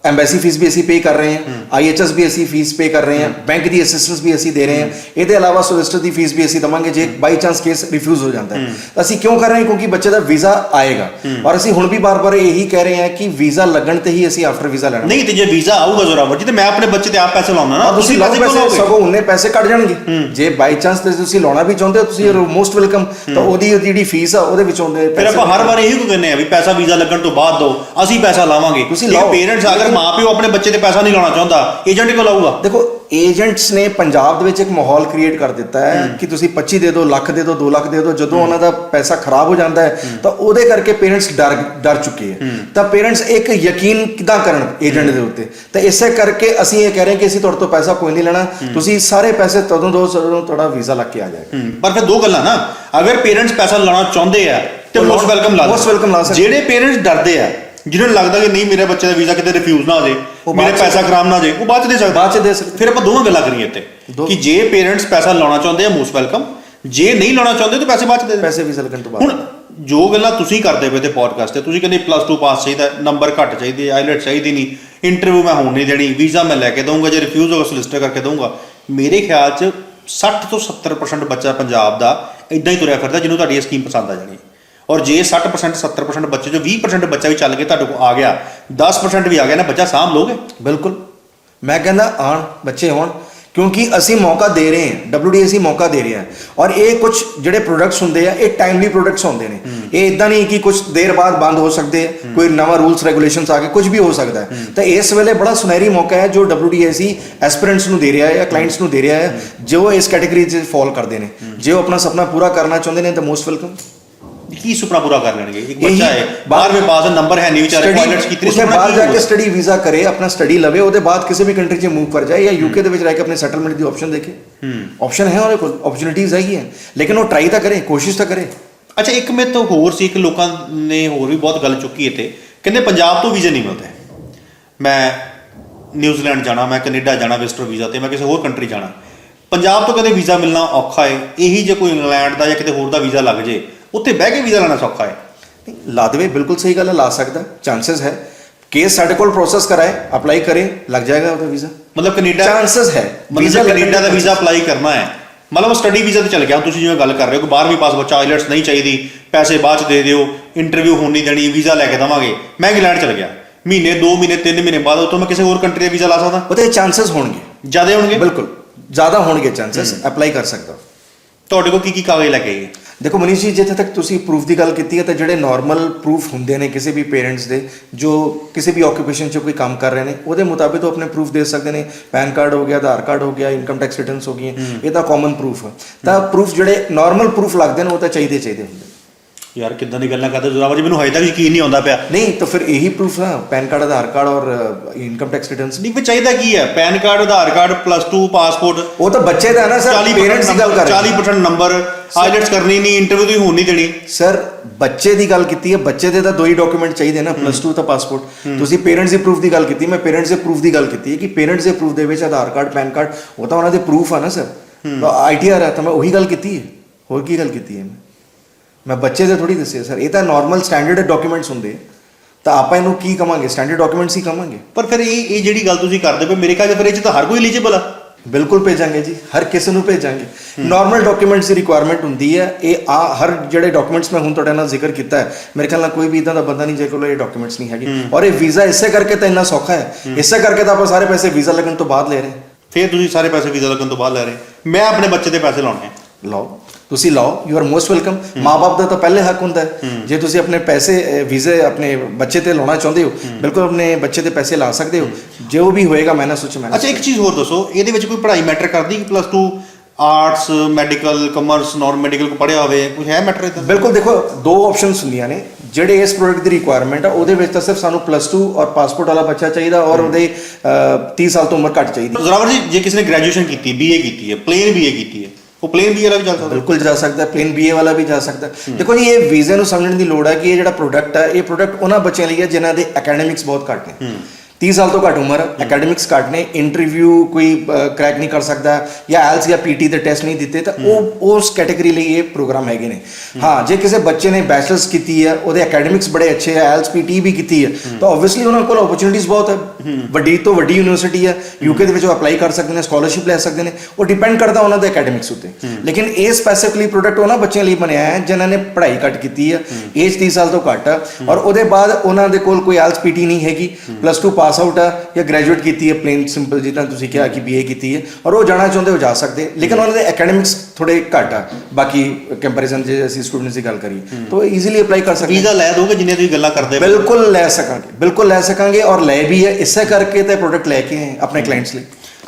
ਐਮਬੈਸੀ ਫੀਸ ਵੀ ਅਸੀਂ ਪੇ ਕਰ ਰਹੇ ਹਾਂ ਆਈਐਚਐਸ ਵੀ ਅਸੀਂ ਫੀਸ ਪੇ ਕਰ ਰਹੇ ਹਾਂ ਬੈਂਕ ਦੀ ਅਸਿਸਟੈਂਸ ਵੀ ਅਸੀਂ ਦੇ ਰਹੇ ਹਾਂ। ਇਹਦੇ ਇਲਾਵਾ ਸੋਲਿਸਟਰ ਦੀ ਫੀਸ ਵੀ ਅਸੀਂ ਦਵਾਂਗੇ ਜੇ ਬਾਈ ਚਾਂਸ ਕੇਸ ਰਿਫਿਊਜ਼ ਹੋ ਜਾਂਦਾ ਹੈ। ਅਸੀਂ ਕਿਉਂ ਕਰ ਰਹੇ ਹਾਂ? ਕਿਉਂਕਿ ਬੱਚੇ ਦਾ ਵੀਜ਼ਾ ਆਏਗਾ। ਔਰ ਅਸੀਂ ਹੁਣ ਵੀ ਬਾਰ-ਬਾਰ ਇਹੀ ਕਹਿ ਰਹੇ ਹਾਂ ਕਿ ਵੀਜ਼ਾ ਲੱਗਣ ਤੇ ਹੀ ਅਸੀਂ ਆਫਟਰ ਵੀਜ਼ਾ ਲੈਣਾ। ਨਹੀਂ ਤੇ ਜੇ ਵੀਜ਼ਾ ਆਊਗਾ ਜ਼ੋਰਾਵਰ ਜੀ ਤੇ ਮੈਂ ਆਪਣੇ ਬੱਚੇ ਤੇ ਆਪ ਪੈਸੇ ਲਾਉਣਾ ਨਾ ਤੁਸੀਂ ਲਾਓ ਪੈਸੇ? ਸਗੋਂ ਉਹਨੇ ਪੈਸੇ ਕੱਢ ਜਾਣਗੇ। ਜੇ ਬਾਈ ਚਾਂਸ ਤੇ ਤੁਸੀਂ ਲਾਉਣਾ ਵੀ ਚਾਹੁੰਦੇ ਹੋ ਤੁਸੀਂ ਮੋਸਟ ਵੈਲਕਮ ਤਾਂ ਉਹਦੀ ਜਿਹੜੀ ਫੀਸ ਆ ਉਹਦੇ ਵਿੱਚੋਂ ਦੇ ਫਿਰ ਆਪਾਂ ਹਰ ਵਾਰ ਇਹੀ ਕਹਿੰਦੇ ਆ ਵੀ ਪੈਸਾ ਵੀਜ਼ਾ ਲੱਗਣ ਤੋਂ ਬਾਅਦ ਦਿਓ ਅਸੀਂ ਪੈਸਾ ਲਾਵਾਂਗੇ। ਤੁਸੀਂ। ਪੇਰੈਂਟਸ ਅਗਰ ਮਾਪਿਓ ਆਪਣੇ ਬੱਚੇ ਤੇ ਪੈਸਾ ਨਹੀਂ ਲਾਉਣਾ ਚਾਹੁੰਦਾ ਏਜੰਟ ਕਿਉਂ ਲਾਊਗਾ? ਦੇਖੋ ਏਜੰਟਸ ਨੇ ਪੰਜਾਬ ਦੇ ਵਿੱਚ ਇੱਕ ਮਾਹੌਲ ਕ੍ਰੀਏਟ ਕਰ ਦਿੱਤਾ ਹੈ ਕਿ ਤੁਸੀਂ 25 ਦੇ ਦਿਓ ਲੱਖ ਦੇ ਦਿਓ 2 ਲੱਖ ਦੇ ਦਿਓ ਜਦੋਂ ਉਹਨਾਂ ਦਾ ਪੈਸਾ ਖਰਾਬ ਹੋ ਜਾਂਦਾ ਹੈ ਤਾਂ ਉਹਦੇ ਕਰਕੇ ਪੇਰੈਂਟਸ ਡਰ ਡਰ ਚੁੱਕੇ ਹੈ। ਤਾਂ ਪੇਰੈਂਟਸ ਇੱਕ ਯਕੀਨ ਕਿਦਾਂ ਕਰਨ ਏਜੰਟ ਦੇ ਉੱਤੇ? ਤਾਂ ਇਸੇ ਕਰਕੇ ਅਸੀਂ ਇਹ ਕਹਿ ਰਹੇ ਕਿ ਅਸੀਂ ਤੁਹਾਡੇ ਤੋਂ ਪੈਸਾ ਕੋਈ ਨਹੀਂ ਲੈਣਾ। ਤੁਸੀਂ ਸਾਰੇ ਪੈਸੇ ਤਦੋਂ ਜਦੋਂ ਤੁਹਾਡਾ ਵੀਜ਼ਾ ਲੱਗ ਕੇ ਆ ਜਾਏਗਾ। ਹੂੰ, ਪਰ ਫਿਰ ਦੋ ਗੱਲਾਂ ਨਾ ਅਗਰ ਪੇਰੈਂਟਸ ਪੈਸਾ ਲਾਉਣਾ ਚਾਹੁੰਦੇ ਆ ਤੇ ਮੋਸਟ ਵੈਲਕਮ ਲਾ ਸਕਦੇ। ਜਿਹੜੇ ਪੇਰੈਂਟਸ ਡਰਦੇ ਆ ਜਿਹਨੂੰ ਲੱਗਦਾ ਕਿ ਨਹੀਂ ਮੇਰੇ ਬੱਚੇ ਦਾ ਵੀਜ਼ਾ ਕਿਤੇ ਰਿਫਿਊਜ਼ ਨਾ ਹੋ ਉਹ ਮੇਰੇ 'ਚ- ਪੈਸਾ ਖਰਾਬ ਨਾ ਹੋ ਜਾਏ ਉਹ ਬਾਅਦ ਚ ਦੇ ਸਕਦੇ। ਬਾਅਦ 'ਚ ਦੇ ਸਕਦੇ। ਫਿਰ ਆਪਾਂ ਦੋਵਾਂ ਗੱਲਾਂ ਕਰੀਏ ਇੱਥੇ ਦੋ- ਕਿ ਜੇ ਪੇਰੈਂਟਸ ਪੈਸਾ ਲਾਉਣਾ ਚਾਹੁੰਦੇ ਆ ਮੋਸਟ ਵੈਲਕਮ ਜੇ ਨਹੀਂ ਲਾਉਣਾ ਚਾਹੁੰਦੇ ਤਾਂ ਪੈਸੇ ਬਾਅਦ ਚ ਦੇ ਦੇਣ ਪੈਸੇ ਵੀਜ਼ਾ ਲੱਗਣ ਤੋਂ ਬਾਅਦ। ਹੁਣ ਜੋ ਗੱਲਾਂ ਤੁਸੀਂ ਕਰਦੇ ਪਏ ਤੇ ਪੋਡਕਾਸਟ ਤੇ ਤੁਸੀਂ ਕਹਿੰਦੇ ਪਲੱਸ 2 ਪਾਸ ਚਾਹੀਦਾ ਨੰਬਰ ਘੱਟ ਚਾਹੀਦੇ ਆਈਲੈਟ ਚਾਹੀਦੀ ਨਹੀਂ। ਇੰਟਰਵਿਊ ਮੈਂ ਹੋਣ ਨਹੀਂ ਦੇਣੀ ਵੀਜ਼ਾ ਮੈਂ ਲੈ ਕੇ ਦਊਂਗਾ ਜੇ ਰਿਫਿਊਜ਼ ਹੋਗਾ ਸੋਲਿਸਟਰ ਕਰਕੇ ਦਊਂਗਾ। ਮੇਰੇ ਖਿਆਲ 'ਚ 60 ਤੋਂ 70% ਬੱਚਾ ਪੰਜਾਬ ਦਾ ਇਦਾਂ ਹੀ ਤੁਰਿਆ ਫਿਰਦਾ ਜਿਹਨੂੰ ਤੁਹਾਡੀ ਇਹ ਸਕੀਮ ਪਸੰਦ ਆ ਜਾਣੀ। ਔਰ ਜੇ 60% 70% ਬੱਚੇ ਜੋ 20% ਬੱਚਾ ਵੀ ਚੱਲ ਕੇ ਤੁਹਾਡੇ ਕੋਲ ਆ ਗਿਆ 10% ਵੀ ਆ ਗਿਆ ਨਾ ਬੱਚਾ ਸਾਂਭ ਲੋਗੇ? ਬਿਲਕੁਲ। ਮੈਂ ਕਹਿੰਦਾ ਆਣ ਬੱਚੇ ਹੋਣ ਕਿਉਂਕਿ ਅਸੀਂ ਮੌਕਾ ਦੇ ਰਹੇ ਹਾਂ WDSC ਮੌਕਾ ਦੇ ਰਿਹਾ ਹੈ। ਔਰ ਇਹ ਕੁਝ ਜਿਹੜੇ ਪ੍ਰੋਡਕਟਸ ਹੁੰਦੇ ਆ ਇਹ ਟਾਈਮਲੀ ਪ੍ਰੋਡਕਟਸ ਹੁੰਦੇ ਨੇ। ਇਹ ਇਦਾਂ ਨਹੀਂ ਕਿ ਕੁਝ ਦੇਰ ਬਾਅਦ ਬੰਦ ਹੋ ਸਕਦੇ ਕੋਈ ਨਵਾਂ ਰੂਲਸ ਰੈਗੂਲੇਸ਼ਨਸ ਆ ਕੇ ਕੁਝ ਵੀ ਹੋ ਸਕਦਾ ਹੈ। ਤਾਂ ਇਸ ਵੇਲੇ ਬੜਾ ਸੁਨਹਿਰੀ ਮੌਕਾ ਹੈ ਜੋ WDSC ਐਸਪੀਰੈਂਟਸ ਨੂੰ ਦੇ ਰਿਹਾ ਹੈ ਜਾਂ ਕਲਾਇੰਟਸ ਨੂੰ ਦੇ ਰਿਹਾ ਹੈ ਜੋ ਇਸ ਕੈਟਾਗਰੀ 'ਚ ਫਾਲ ਕਰਦੇ ਨੇ। ਜੇ ਉਹ ਆਪਣਾ ਸੁਪਨਾ ਪੂਰਾ ਕਰਨਾ ਚਾਹੁੰਦੇ ਨੇ ਤਾਂ ਮੋਸਟ ਵੈਲਕਮ ਕੀ ਸੁਪਨਾ ਪੂਰਾ ਕਰ ਲੈਣਗੇ? ਇੱਕ ਇਹੀ ਬੱਚਾ ਹੈ ਬਾਹਰ- 12ਵੇਂ ਪਾਸ ਨੰਬਰ ਹੈ ਨਹੀਂ ਵਿਚਾਰੇ ਕਾਲਜ ਕੀਤੀ ਉਸੇ ਬਾਹਰ ਜਾ ਕੇ ਸਟੱਡੀ ਵੀਜ਼ਾ ਕਰੇ ਆਪਣਾ ਸਟੱਡੀ ਲਵੇ ਉਹਦੇ ਬਾਅਦ ਕਿਸੇ ਵੀ ਕੰਟਰੀ 'ਚ ਮੂਵ ਕਰ ਜਾਏ ਜਾਂ ਯੂਕੇ ਦੇ ਵਿੱਚ ਰਹਿ ਕੇ ਆਪਣੇ ਸੈਟਲਮੈਂਟ ਦੀ ਆਪਸ਼ਨ ਦੇਖੇ। ਆਪਸ਼ਨ ਹੈ ਉਹਦੇ ਕੋਲ ਓਪਰਚੁਨਿਟੀਜ਼ ਹੈਗੀ ਹੈ ਲੇਕਿਨ ਉਹ ਟਰਾਈ ਤਾਂ ਕਰੇ ਕੋਸ਼ਿਸ਼ ਤਾਂ ਕਰੇ। ਅੱਛਾ ਇੱਕ ਮੇਰੇ ਤੋਂ ਹੋਰ ਸੀ ਕਿ ਲੋਕਾਂ ਨੇ ਹੋਰ ਵੀ ਬਹੁਤ ਗੱਲ ਚੁੱਕੀ ਇੱਥੇ। ਕਹਿੰਦੇ ਪੰਜਾਬ ਤੋਂ ਵੀਜ਼ੇ ਨਹੀਂ ਮਿਲਦੇ। ਮੈਂ ਨਿਊਜ਼ੀਲੈਂਡ ਜਾਣਾ ਮੈਂ ਕੈਨੇਡਾ ਜਾਣਾ ਵਿਜ਼ਟਰ ਵੀਜ਼ਾ ਤੇ ਮੈਂ ਕਿਸੇ ਹੋਰ ਕੰਟਰੀ ਜਾਣਾ। ਪੰਜਾਬ ਤੋਂ ਕਹਿੰਦੇ ਵੀਜ਼ਾ ਮਿਲਣਾ ਔਖਾ ਹੈ? ਇਹੀ ਜੇ ਕੋਈ ਇੰਗਲੈਂਡ ਦਾ ਜਾਂ ਕਿਤੇ ਹੋਰ ਦਾ ਵੀਜ਼ਾ ਲੱਗ ਜੇ ਉੱਥੇ ਬਹਿ ਕੇ ਵੀਜ਼ਾ ਲੈਣਾ ਸੌਖਾ ਹੈ। ਨਹੀਂ, ਲਾ ਦੇਵੇ ਬਿਲਕੁਲ ਸਹੀ ਗੱਲ ਹੈ ਲਾ ਸਕਦਾ ਚਾਂਸਸ ਹੈ। ਕੇਸ ਸਾਡੇ ਕੋਲ ਪ੍ਰੋਸੈਸ ਕਰਾਏ ਅਪਲਾਈ ਕਰੇ ਲੱਗ ਜਾਏਗਾ ਉਹਦਾ ਵੀਜ਼ਾ। ਮਤਲਬ ਕੈਨੇਡਾ ਚਾਂਸਸ ਹੈ ਮਤਲਬ ਜੇ ਕੈਨੇਡਾ ਦਾ ਵੀਜ਼ਾ ਅਪਲਾਈ ਕਰਨਾ ਹੈ ਮਤਲਬ ਸਟੱਡੀ ਵੀਜ਼ਾ ਤੇ ਚੱਲ ਗਿਆ ਤੁਸੀਂ ਜਿਵੇਂ ਗੱਲ ਕਰ ਰਹੇ ਹੋ ਕਿ 12ਵੀਂ ਪਾਸ ਬੱਚਾ ਆਈਲੈਟਸ ਨਹੀਂ ਚਾਹੀਦੀ ਪੈਸੇ ਬਾਅਦ ਚ ਦੇ ਦਿਓ ਇੰਟਰਵਿਊ ਹੋਣ ਨਹੀਂ ਦੇਣੀ ਵੀਜ਼ਾ ਲੈ ਕੇ ਦਵਾਂਗੇ। ਮੈਂ ਇੰਗਲੈਂਡ ਚਲ ਗਿਆ। ਮਹੀਨੇ 2 ਮਹੀਨੇ 3 ਮਹੀਨੇ ਬਾਅਦ ਉਹ ਤੋਂ ਮੈਂ ਕਿਸੇ ਹੋਰ ਕੰਟਰੀ ਦਾ ਵੀਜ਼ਾ ਲਾ ਸਕਦਾ? ਉਹਦੇ ਚਾਂਸਸ ਹੋਣਗੇ। ਜ਼ਿਆਦਾ ਹੋਣਗੇ? ਬਿਲਕੁਲ। ਜ਼ਿਆਦਾ ਹੋਣਗੇ ਚਾਂਸਸ ਅਪਲਾਈ ਕਰ ਸਕਦਾ। ਤੁਹਾਡੇ ਕੋਲ ਕੀ ਕੀ ਕਾਗਜ਼ ਲੈ ਕੇ ਆਈਏ? ਦੇਖੋ ਮਨੀਸ਼ ਜੀ ਜਿੱਥੇ ਤੱਕ ਤੁਸੀਂ ਪ੍ਰੂਫ ਦੀ ਗੱਲ ਕੀਤੀ ਹੈ ਤਾਂ ਜਿਹੜੇ ਨਾਰਮਲ ਪ੍ਰੂਫ ਹੁੰਦੇ ਨੇ ਕਿਸੇ ਵੀ ਪੇਰੈਂਟਸ ਦੇ ਜੋ ਕਿਸੇ ਵੀ ਆਕੂਪੇਸ਼ਨ 'ਚ ਕੋਈ ਕੰਮ ਕਰ ਰਹੇ ਨੇ ਉਹਦੇ ਮੁਤਾਬਿਕ ਉਹ ਆਪਣੇ ਪ੍ਰੂਫ ਦੇ ਸਕਦੇ ਨੇ। ਪੈਨ ਕਾਰਡ ਹੋ ਗਿਆ ਆਧਾਰ ਕਾਰਡ ਹੋ ਗਿਆ ਇਨਕਮ ਟੈਕਸ ਰਿਟਰਨਸ ਹੋ ਗਈਆਂ। ਇਹ ਤਾਂ ਕਾਮਨ ਪ੍ਰੂਫ ਹੈ। ਤਾਂ ਪ੍ਰੂਫ ਜਿਹੜੇ ਨਾਰਮਲ ਪ੍ਰੂਫ ਲੱਗਦੇ ਨੇ ਉਹ ਤਾਂ ਚਾਹੀਦੇ ਚਾਹੀਦੇ ਹੁੰਦੇ। ਯਾਰ ਕਿੱਦਾਂ ਦੀ ਗੱਲਾਂ ਕਰਦੇ ਜ਼ੋਰਾਵਰ ਜੀ ਮੈਨੂੰ ਹਜੇ ਤੱਕ ਯਕੀਨ ਨਹੀਂ ਆਉਂਦਾ ਪਿਆ। ਨਹੀਂ ਤਾਂ ਫਿਰ ਇਹੀ ਪ੍ਰੂਫ ਹੈ ਪੈਨ ਕਾਰਡ ਆਧਾਰ ਕਾਰਡ ਔਰ ਇਨਕਮ ਟੈਕਸ ਰਿਟਰਨਸ ਨਹੀਂ ਵੀ ਚਾਹੀਦਾ ਕੀ ਹੈ? PAN card Aadhaar card plus 2 passport ਉਹ ਤਾਂ ਬੱਚੇ ਦਾ ਹੈ ਨਾ ਸਰ 40% ਪੇਰੈਂਟਸ ਦੀ ਗੱਲ ਕਰ ਰਹੇ ਹਾਂ 40% ਨੰਬਰ ਆਈਲੈਟਸ ਕਰਨੀ ਨਹੀਂ ਇੰਟਰਵਿਊ ਦੀ ਹੋਣ ਦੇਣੀ। ਸਰ ਬੱਚੇ ਦੀ ਗੱਲ ਕੀਤੀ ਹੈ ਬੱਚੇ ਦੇ ਤਾਂ ਦੋ ਹੀ ਡਾਕੂਮੈਂਟ ਚਾਹੀਦੇ ਨਾ ਪਲੱਸ 2 ਤਾਂ ਪਾਸਪੋਰਟ ਤੁਸੀਂ ਪੇਰੈਂਟਸ ਦੇ ਪ੍ਰੂਫ ਦੀ ਗੱਲ ਕੀਤੀ ਮੈਂ ਪੇਰੈਂਟਸ ਦੇ ਪ੍ਰੂਫ ਦੀ ਗੱਲ ਕੀਤੀ ਹੈ ਕਿ ਪੇਰੈਂਟਸ ਦੇ ਪ੍ਰੂਫ ਦੇ ਵਿੱਚ ਆਧਾਰ ਕਾਰਡ ਪੈਨ ਕਾਰਡ ਉਹ ਤਾਂ ਉਹਨਾਂ ਦੇ ਪ੍ਰੂਫ ਆ ਨਾ ਸਰ। ਤਾਂ ਆਈਟੀਆਰ ਹੈ ਤਾਂ ਮੈਂ ਉਹੀ ਗੱਲ ਕੀਤੀ ਹੈ। ਹੋਰ ਕੀ ਗੱਲ ਕੀਤੀ ਹੈ? ਮੈਂ ਮੈਂ ਬੱਚੇ ਦੇ ਥੋੜੀ ਦੱਸਿਆ ਸਰ ਇਹ ਤਾਂ ਨਾਰਮਲ ਸਟੈਂਡਰਡ ਡਾਕੂਮੈਂਟਸ ਹੁੰਦੇ। ਤਾਂ ਆਪਾਂ ਇਹਨੂੰ ਕੀ ਕਵਾਂਗੇ? ਸਟੈਂਡਰਡ ਡਾਕੂਮੈਂਟਸ ਹੀ ਕਵਾਂਗੇ? ਪਰ ਫਿਰ ਇਹ ਇਹ ਜਿਹੜੀ ਗੱਲ ਤੁਸੀਂ ਕਰਦੇ ਪਏ ਮੇਰੇ ਖਿਆਲ ਫਿਰ ਇਹ 'ਚ ਤਾਂ ਹਰ ਕੋਈ ਐਲੀਜੀਬਲ ਆ। ਬਿਲਕੁਲ ਭੇਜਾਂਗੇ ਜੀ ਹਰ ਕਿਸੇ ਨੂੰ ਭੇਜਾਂਗੇ। ਨਾਰਮਲ ਡਾਕੂਮੈਂਟਸ ਦੀ ਰਿਕੁਆਇਰਮੈਂਟ ਹੁੰਦੀ ਹੈ ਇਹ ਆ ਹਰ ਜਿਹੜੇ ਡਾਕੂਮੈਂਟਸ ਮੈਂ ਹੁਣ ਤੁਹਾਡੇ ਨਾਲ ਜ਼ਿਕਰ ਕੀਤਾ ਹੈ ਮੇਰੇ ਖਿਆਲ ਨਾਲ ਕੋਈ ਵੀ ਇਦਾਂ ਦਾ ਬੰਦਾ ਨਹੀਂ ਜੇ ਕੋਲ ਇਹ ਡਾਕੂਮੈਂਟਸ ਨਹੀਂ ਹੈਗੇ। ਔਰ ਇਹ ਵੀਜ਼ਾ ਇਸੇ ਕਰਕੇ ਤਾਂ ਇੰਨਾ ਸੌਖਾ ਹੈ। ਇਸੇ ਕਰਕੇ ਤਾਂ ਆਪਾਂ ਸਾਰੇ ਪੈਸੇ ਵੀਜ਼ਾ ਲੱਗਣ ਤੋਂ ਬਾਅਦ ਲੈ ਰਹੇ ਫਿਰ ਤੁਸੀਂ ਸਾਰੇ ਪੈਸੇ ਵੀਜ਼ਾ ਲੱਗਣ ਤੋਂ ਬਾਅਦ ਲੈ ਰਹੇ। ਮੈਂ ਆਪਣੇ ਬੱਚੇ ਦੇ ਪੈਸੇ ਲਾਉਣੇ ਲਾਓ। ਤੁਸੀਂ ਲਾਓ ਯੂ ਆਰ ਮੋਸਟ ਵੈਲਕਮ ਮਾਪੇ ਦਾ ਤਾਂ ਪਹਿਲੇ ਹੱਕ ਹੁੰਦਾ ਹੈ। ਜੇ ਤੁਸੀਂ ਆਪਣੇ ਪੈਸੇ ਵੀਜ਼ੇ ਆਪਣੇ ਬੱਚੇ ਤੇ ਲਾਉਣਾ ਚਾਹੁੰਦੇ ਹੋ ਬਿਲਕੁਲ ਆਪਣੇ ਬੱਚੇ ਦੇ ਪੈਸੇ ਲਾ ਸਕਦੇ ਹੋ। ਜੋ ਵੀ ਹੋਏਗਾ ਮੈਂ ਨਾ ਸੋਚ ਮੈਂ ਅੱਛਾ ਇੱਕ ਚੀਜ਼ ਹੋਰ ਦੱਸੋ ਇਹਦੇ ਵਿੱਚ ਕੋਈ ਪੜ੍ਹਾਈ ਮੈਟਰ ਕਰਦੀ? ਕਿ plus 2 arts medical commerce non medical ਕੋ ਪੜ੍ਹਿਆ ਹੋਵੇ ਕੁਝ ਹੈ ਮੈਟਰ ਇਦਾਂ? ਬਿਲਕੁਲ ਦੇਖੋ ਦੋ ਆਪਸ਼ਨਸ ਹੁੰਦੀਆਂ ਨੇ। ਜਿਹੜੇ ਇਸ ਪ੍ਰੋਡਕਟ ਦੀ ਰਿਕੁਆਇਰਮੈਂਟ ਆ ਉਹਦੇ ਵਿੱਚ ਤਾਂ ਸਿਰਫ ਸਾਨੂੰ ਪਲੱਸ 2 ਔਰ ਪਾਸਪੋਰਟ ਵਾਲਾ ਬੱਚਾ ਚਾਹੀਦਾ ਔਰ ਉਹਦੇ ਅਹ, 30 ਸਾਲ ਤੋਂ ਉਮਰ ਘੱਟ ਚਾਹੀਦੀ। ਜ਼ਰਾਵਰ ਜੀ ਜੇ ਕਿਸੇ ਨੇ ਗ੍ਰੈਜੂਏਸ਼ਨ ਕੀਤੀ ਬੀਏ ਕੀਤੀ ਹੈ ਪਲੇਨ ਬੀਏ ਕੀਤੀ ਹੈ ਉਹ ਪਲੇਨ ਬੀਏ ਵਾਲਾ ਵੀ ਚੱਲ ਸਕਦਾ। ਬਿਲਕੁਲ ਜਾ ਸਕਦਾ ਪਲੇਨ ਬੀਏ ਵਾਲਾ ਵੀ ਜਾ ਸਕਦਾ। ਦੇਖੋ ਜੀ ਇਹ ਵੀਜ਼ੇ ਨੂੰ ਸਮਝਣ ਦੀ ਲੋੜ ਹੈ ਕਿ ਇਹ ਜਿਹੜਾ ਪ੍ਰੋਡਕਟ ਹੈ ਇਹ ਪ੍ਰੋਡਕਟ ਉਹਨਾਂ ਬੱਚਿਆਂ ਲਈ ਹੈ ਜਿਨ੍ਹਾਂ ਦੇ ਐਕੈਡੈਮਿਕਸ ਬਹੁਤ ਘੱਟ ਨੇ। 30 ਸਾਲ ਤੋਂ ਘੱਟ ਉਮਰ ਐਕੈਡੈਮਿਕਸ ਘੱਟ ਨੇ ਇੰਟਰਵਿਊ ਕੋਈ ਕ੍ਰੈਕ ਨਹੀਂ ਕਰ ਸਕਦਾ ਜਾਂ ਐਲਸ ਜਾਂ ਪੀਟੀ ਦੇ ਟੈਸਟ ਨਹੀਂ ਦਿੱਤੇ ਤਾਂ ਉਹ ਉਸ ਕੈਟਾਗਰੀ ਲਈ ਇਹ ਪ੍ਰੋਗਰਾਮ ਹੈਗੇ ਨੇ। ਹਾਂ ਜੇ ਕਿਸੇ ਬੱਚੇ ਨੇ ਬੈਚਲਰਸ ਕੀਤੀ ਹੈ ਉਹਦੇ ਐਕੈਡੈਮਿਕਸ ਬੜੇ ਅੱਛੇ ਹੈ ਐਲਸ ਪੀਟੀ ਵੀ ਕੀਤੀ ਹੈ ਤਾਂ ਆਬਵੀਅਸਲੀ ਉਹਨਾਂ ਕੋਲ ਓਪਰਚੁਨਿਟੀਜ਼ ਬਹੁਤ ਹੈ। ਵੱਡੀ ਤੋਂ ਵੱਡੀ ਯੂਨੀਵਰਸਿਟੀ ਹੈ ਯੂਕੇ ਦੇ ਵਿੱਚ ਉਹ ਅਪਲਾਈ ਕਰ ਸਕਦੇ ਨੇ ਸਕਾਲਰਸ਼ਿਪ ਲੈ ਸਕਦੇ ਨੇ ਉਹ ਡਿਪੈਂਡ ਕਰਦਾ ਉਹਨਾਂ ਦੇ ਐਕੈਡੈਮਿਕਸ ਉੱਤੇ। ਲੇਕਿਨ ਇਹ ਸਪੈਸੀਫਿਕਲੀ ਪ੍ਰੋਡਕਟ ਉਹਨਾਂ ਬੱਚਿਆਂ ਲਈ ਬਣਿਆ ਹੈ ਜਿਨ੍ਹਾਂ ਨੇ ਪੜ੍ਹਾਈ ਘੱਟ ਕੀਤੀ ਹੈ ਏਜ 30 ਸਾਲ ਤੋਂ ਘੱਟ ਔਰ ਉਹਦੇ ਬਾਅਦ ਉਹਨਾਂ ਦੇ ਕੋਲ ਕੋਈ ਐਲਸ ਪੀਟੀ ਨਹੀਂ ਹੈਗੀ ਪਲੱਸ 2 ਪਾਸ ਆਊਟ ਹੈ ਜਾਂ ਗ੍ਰੈਜੂਏਟ ਕੀਤੀ ਹੈ ਪਲੇਨ ਸਿੰਪਲ ਜਿੱਦਾਂ ਤੁਸੀਂ ਕਿਹਾ ਕਿ ਬੀਏ ਕੀਤੀ ਹੈ ਔਰ ਉਹ ਜਾਣਾ ਚਾਹੁੰਦੇ ਹੋ ਜਾ ਸਕਦੇ ਲੇਕਿਨ ਉਹਨਾਂ ਦੇ ਐਕੈਡੈਮਿਕਸ ਥੋੜੇ ਘੱਟ ਆ। ਬਾਕੀ ਕੰਪੈਰੀਜ਼ਨ ਜੇ ਅਸੀਂ ਸਟੂਡੈਂਟਸ ਦੀ ਗੱਲ ਕਰੀਏ ਤਾਂ ਈਜ਼ੀਲੀ ਅਪਲਾਈ ਕਰ ਸਕਦੇ ਵੀਜ਼ਾ ਲੈ ਦੋਗੇ ਜਿੰਨੇ ਤੁਸੀਂ ਗੱਲਾਂ ਕਰਦੇ। ਬਿਲਕੁਲ ਲੈ ਸਕਾਂਗੇ ਬਿਲਕੁਲ ਲੈ ਸਕਾਂਗੇ ਔਰ ਲੈ ਵੀ ਹੈ। ਇਸੇ ਕਰਕੇ ਤਾਂ ਪ੍ਰੋਡਕਟ ਲੈ ਕੇ ਆਪਣੇ ਕਲਾਇੰਟਸ ਲਈ।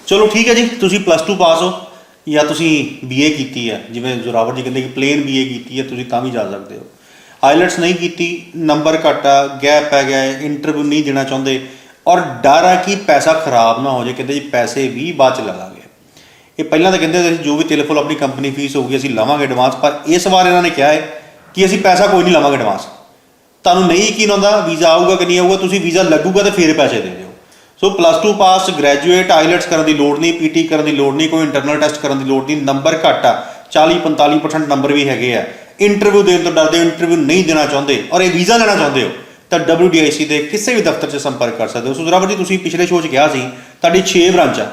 ਚਲੋ ਠੀਕ ਹੈ ਜੀ ਤੁਸੀਂ ਪਲੱਸ 2 ਪਾਸ ਹੋ ਜਾਂ ਤੁਸੀਂ ਬੀਏ ਕੀਤੀ ਹੈ। ਜਿਵੇਂ ਜ਼ੋਰਾਵਰ ਜੀ ਕਹਿੰਦੇ ਕਿ ਪਲੇਨ ਬੀਏ ਕੀਤੀ ਹੈ ਤੁਸੀਂ ਤਾਂ ਵੀ ਜਾ ਸਕਦੇ ਹੋ। ਆਈਲੈਟਸ ਨਹੀਂ ਕੀਤੀ ਨੰਬਰ ਘੱਟ ਆ ਗੈਪ ਪੈ ਗਿਆ ਇੰਟਰਵਿਊ ਨਹੀਂ ਦੇਣਾ ਚਾਹੁੰਦੇ। ਔਰ ਡਰ ਆ ਕਿ ਪੈਸਾ ਖਰਾਬ ਨਾ ਹੋ ਜਾਏ, ਕਹਿੰਦੇ ਜੀ ਪੈਸੇ ਵੀ ਬਾਅਦ ਚ ਲਗਾਂਗੇ ਇਹ ਪਹਿਲਾਂ ਤਾਂ ਕਹਿੰਦੇ ਅਸੀਂ ਜੋ ਵੀ ਟੈਲੀਫੋਨ ਆਪਣੀ ਕੰਪਨੀ ਫੀਸ ਹੋਊਗੀ ਅਸੀਂ ਲਵਾਂਗੇ ਐਡਵਾਂਸ ਪਰ ਇਸ ਵਾਰ ਇਹਨਾਂ ਨੇ ਕਿਹਾ ਹੈ ਕਿ ਅਸੀਂ ਪੈਸਾ ਕੋਈ ਨਹੀਂ ਲਵਾਂਗੇ ਐਡਵਾਂਸ ਤੁਹਾਨੂੰ ਨਹੀਂ ਯਕੀਨ ਆਉਂਦਾ, ਵੀਜ਼ਾ ਆਊਗਾ ਕਿ ਨਹੀਂ ਆਊਗਾ, ਤੁਸੀਂ ਵੀਜ਼ਾ ਲੱਗੂਗਾ ਤਾਂ ਫਿਰ ਪੈਸੇ ਦੇ ਦਿਓ। So plus 2 pass graduate IELTS ਕਰਨ ਦੀ ਲੋੜ ਨਹੀਂ ਪੀਟੀ ਕਰਨ ਦੀ ਲੋੜ ਨਹੀਂ, ਕੋਈ ਇੰਟਰਨਲ ਟੈਸਟ ਕਰਨ ਦੀ ਲੋੜ ਨਹੀਂ ਨੰਬਰ ਘੱਟ ਆ। 40 45% ਨੰਬਰ ਵੀ ਹੈਗੇ ਆ। ਇੰਟਰਵਿਊ ਦੇਣ ਤੋਂ ਡਰਦੇ ਇੰਟਰਵਿਊ ਨਹੀਂ ਦੇਣਾ ਚਾਹੁੰਦੇ, ਔਰ ਇਹ ਵੀਜ਼ਾ ਲੈਣਾ ਚਾਹੁੰਦੇ ਹੋ। ਤਾਂ WDIC ਦੇ ਕਿਸੇ ਵੀ ਦਫ਼ਤਰ 'ਚ ਸੰਪਰਕ ਕਰ ਸਕਦੇ ਹੋ। ਸੋ ਜ਼ਰਾਵਰ ਜੀ ਤੁਸੀਂ ਪਿਛਲੇ ਸ਼ੋਅ 'ਚ ਕਿਹਾ ਸੀ ਤੁਹਾਡੀ 6 ਬ੍ਰਾਂਚਾਂ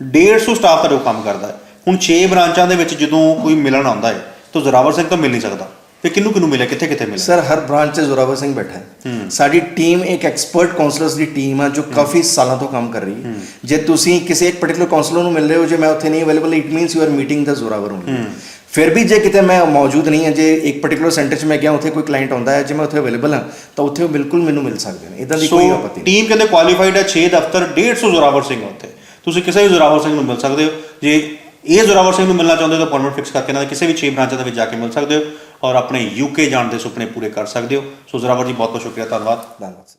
150 ਸਟਾਫ ਤੁਹਾਡੇ ਕੋਲ ਕੰਮ ਕਰਦਾ ਹੈ। ਹੁਣ 6 ਬ੍ਰਾਂਚਾਂ ਦੇ ਵਿੱਚ ਜਦੋਂ ਕੋਈ ਮਿਲਣ ਆਉਂਦਾ ਹੈ ਤਾਂ ਜ਼ਰਾਵਰ ਸਿੰਘ ਤਾਂ ਮਿਲ ਨਹੀਂ ਸਕਦਾ। ਤੇ ਕਿਹਨੂੰ ਕਿਹਨੂੰ ਮਿਲੇ ਕਿੱਥੇ ਕਿੱਥੇ ਮਿਲੇ ਸਰ ਹਰ ਬ੍ਰਾਂਚ 'ਚ ਜ਼ੋਰਾਵਰ ਸਿੰਘ ਬੈਠਾ ਹੈ। ਸਾਡੀ ਟੀਮ ਇੱਕ ਐਕਸਪਰਟ ਕਾਉਂਸਲਰਸ ਦੀ ਟੀਮ ਹੈ ਜੋ ਕਾਫੀ ਸਾਲਾਂ ਤੋਂ ਕੰਮ ਕਰ ਰਹੀ ਹੈ। ਜੇ ਤੁਸੀਂ ਕਿਸੇ ਇੱਕ ਪਾਰਟਿਕੂਲਰ ਕਾਉਂਸਲਰ ਨੂੰ ਮਿਲ ਰਹੇ ਹੋ ਜੇ ਮੈਂ ਉੱਥੇ ਨਹੀਂ available it means you are meeting the Zorawar only ਫਿਰ ਵੀ ਜੇ ਕਿਤੇ ਮੈਂ ਮੌਜੂਦ ਨਹੀਂ ਹਾਂ ਜੇ ਇੱਕ ਪਾਰਟਿਕੂਲਰ ਸੈਂਟਰ 'ਚ ਮੈਂ ਗਿਆ ਉੱਥੇ ਕੋਈ ਕਲਾਇੰਟ ਆਉਂਦਾ ਹੈ ਜੇ ਮੈਂ ਉੱਥੇ ਅਵੇਲੇਬਲ ਹਾਂ ਤਾਂ ਉੱਥੇ ਉਹ ਬਿਲਕੁਲ ਮੈਨੂੰ ਮਿਲ ਸਕਦੇ ਨੇ। ਇਦਾਂ ਦੀ ਕੋਈ ਆਪੱਤੀ ਨਹੀਂ। ਟੀਮ ਕਹਿੰਦੇ ਕੁਆਲੀਫਾਈਡ ਹੈ 6 ਦਫ਼ਤਰ 150 ਜ਼ੋਰਾਵਰ ਸਿੰਘ ਉੱਥੇ। ਤੁਸੀਂ ਕਿਸੇ ਵੀ ਜ਼ੋਰਾਵਰ ਸਿੰਘ ਨੂੰ ਮਿਲ ਸਕਦੇ ਹੋ। ਜੇ ਇਹ ਜ਼ੋਰਾਵਰ ਸਿੰਘ ਨੂੰ ਮਿਲਣਾ ਚਾਹੁੰਦੇ ਹੋ ਤਾਂ ਅਪਾਇੰਟਮੈਂਟ ਫਿਕਸ ਕਰਕੇ ਦੇ ਕਿਸੇ ਵੀ 6 ਬ੍ਰਾਂਚਾਂ ਦੇ ਵਿੱਚ ਜਾ ਕੇ ਮਿਲ ਸਕਦੇ ਹੋ ਔਰ ਆਪਣੇ ਯੂਕੇ ਜਾਣ ਦੇ ਸੁਪਨੇ ਪੂਰੇ ਕਰ ਸਕਦੇ ਹੋ। ਸੋ ਜ਼ੋਰਾਵਰ ਜੀ ਬਹੁਤ ਬਹੁਤ ਸ਼ੁਕਰੀਆ ਧੰਨਵਾਦ। ਧੰਨਵਾਦ।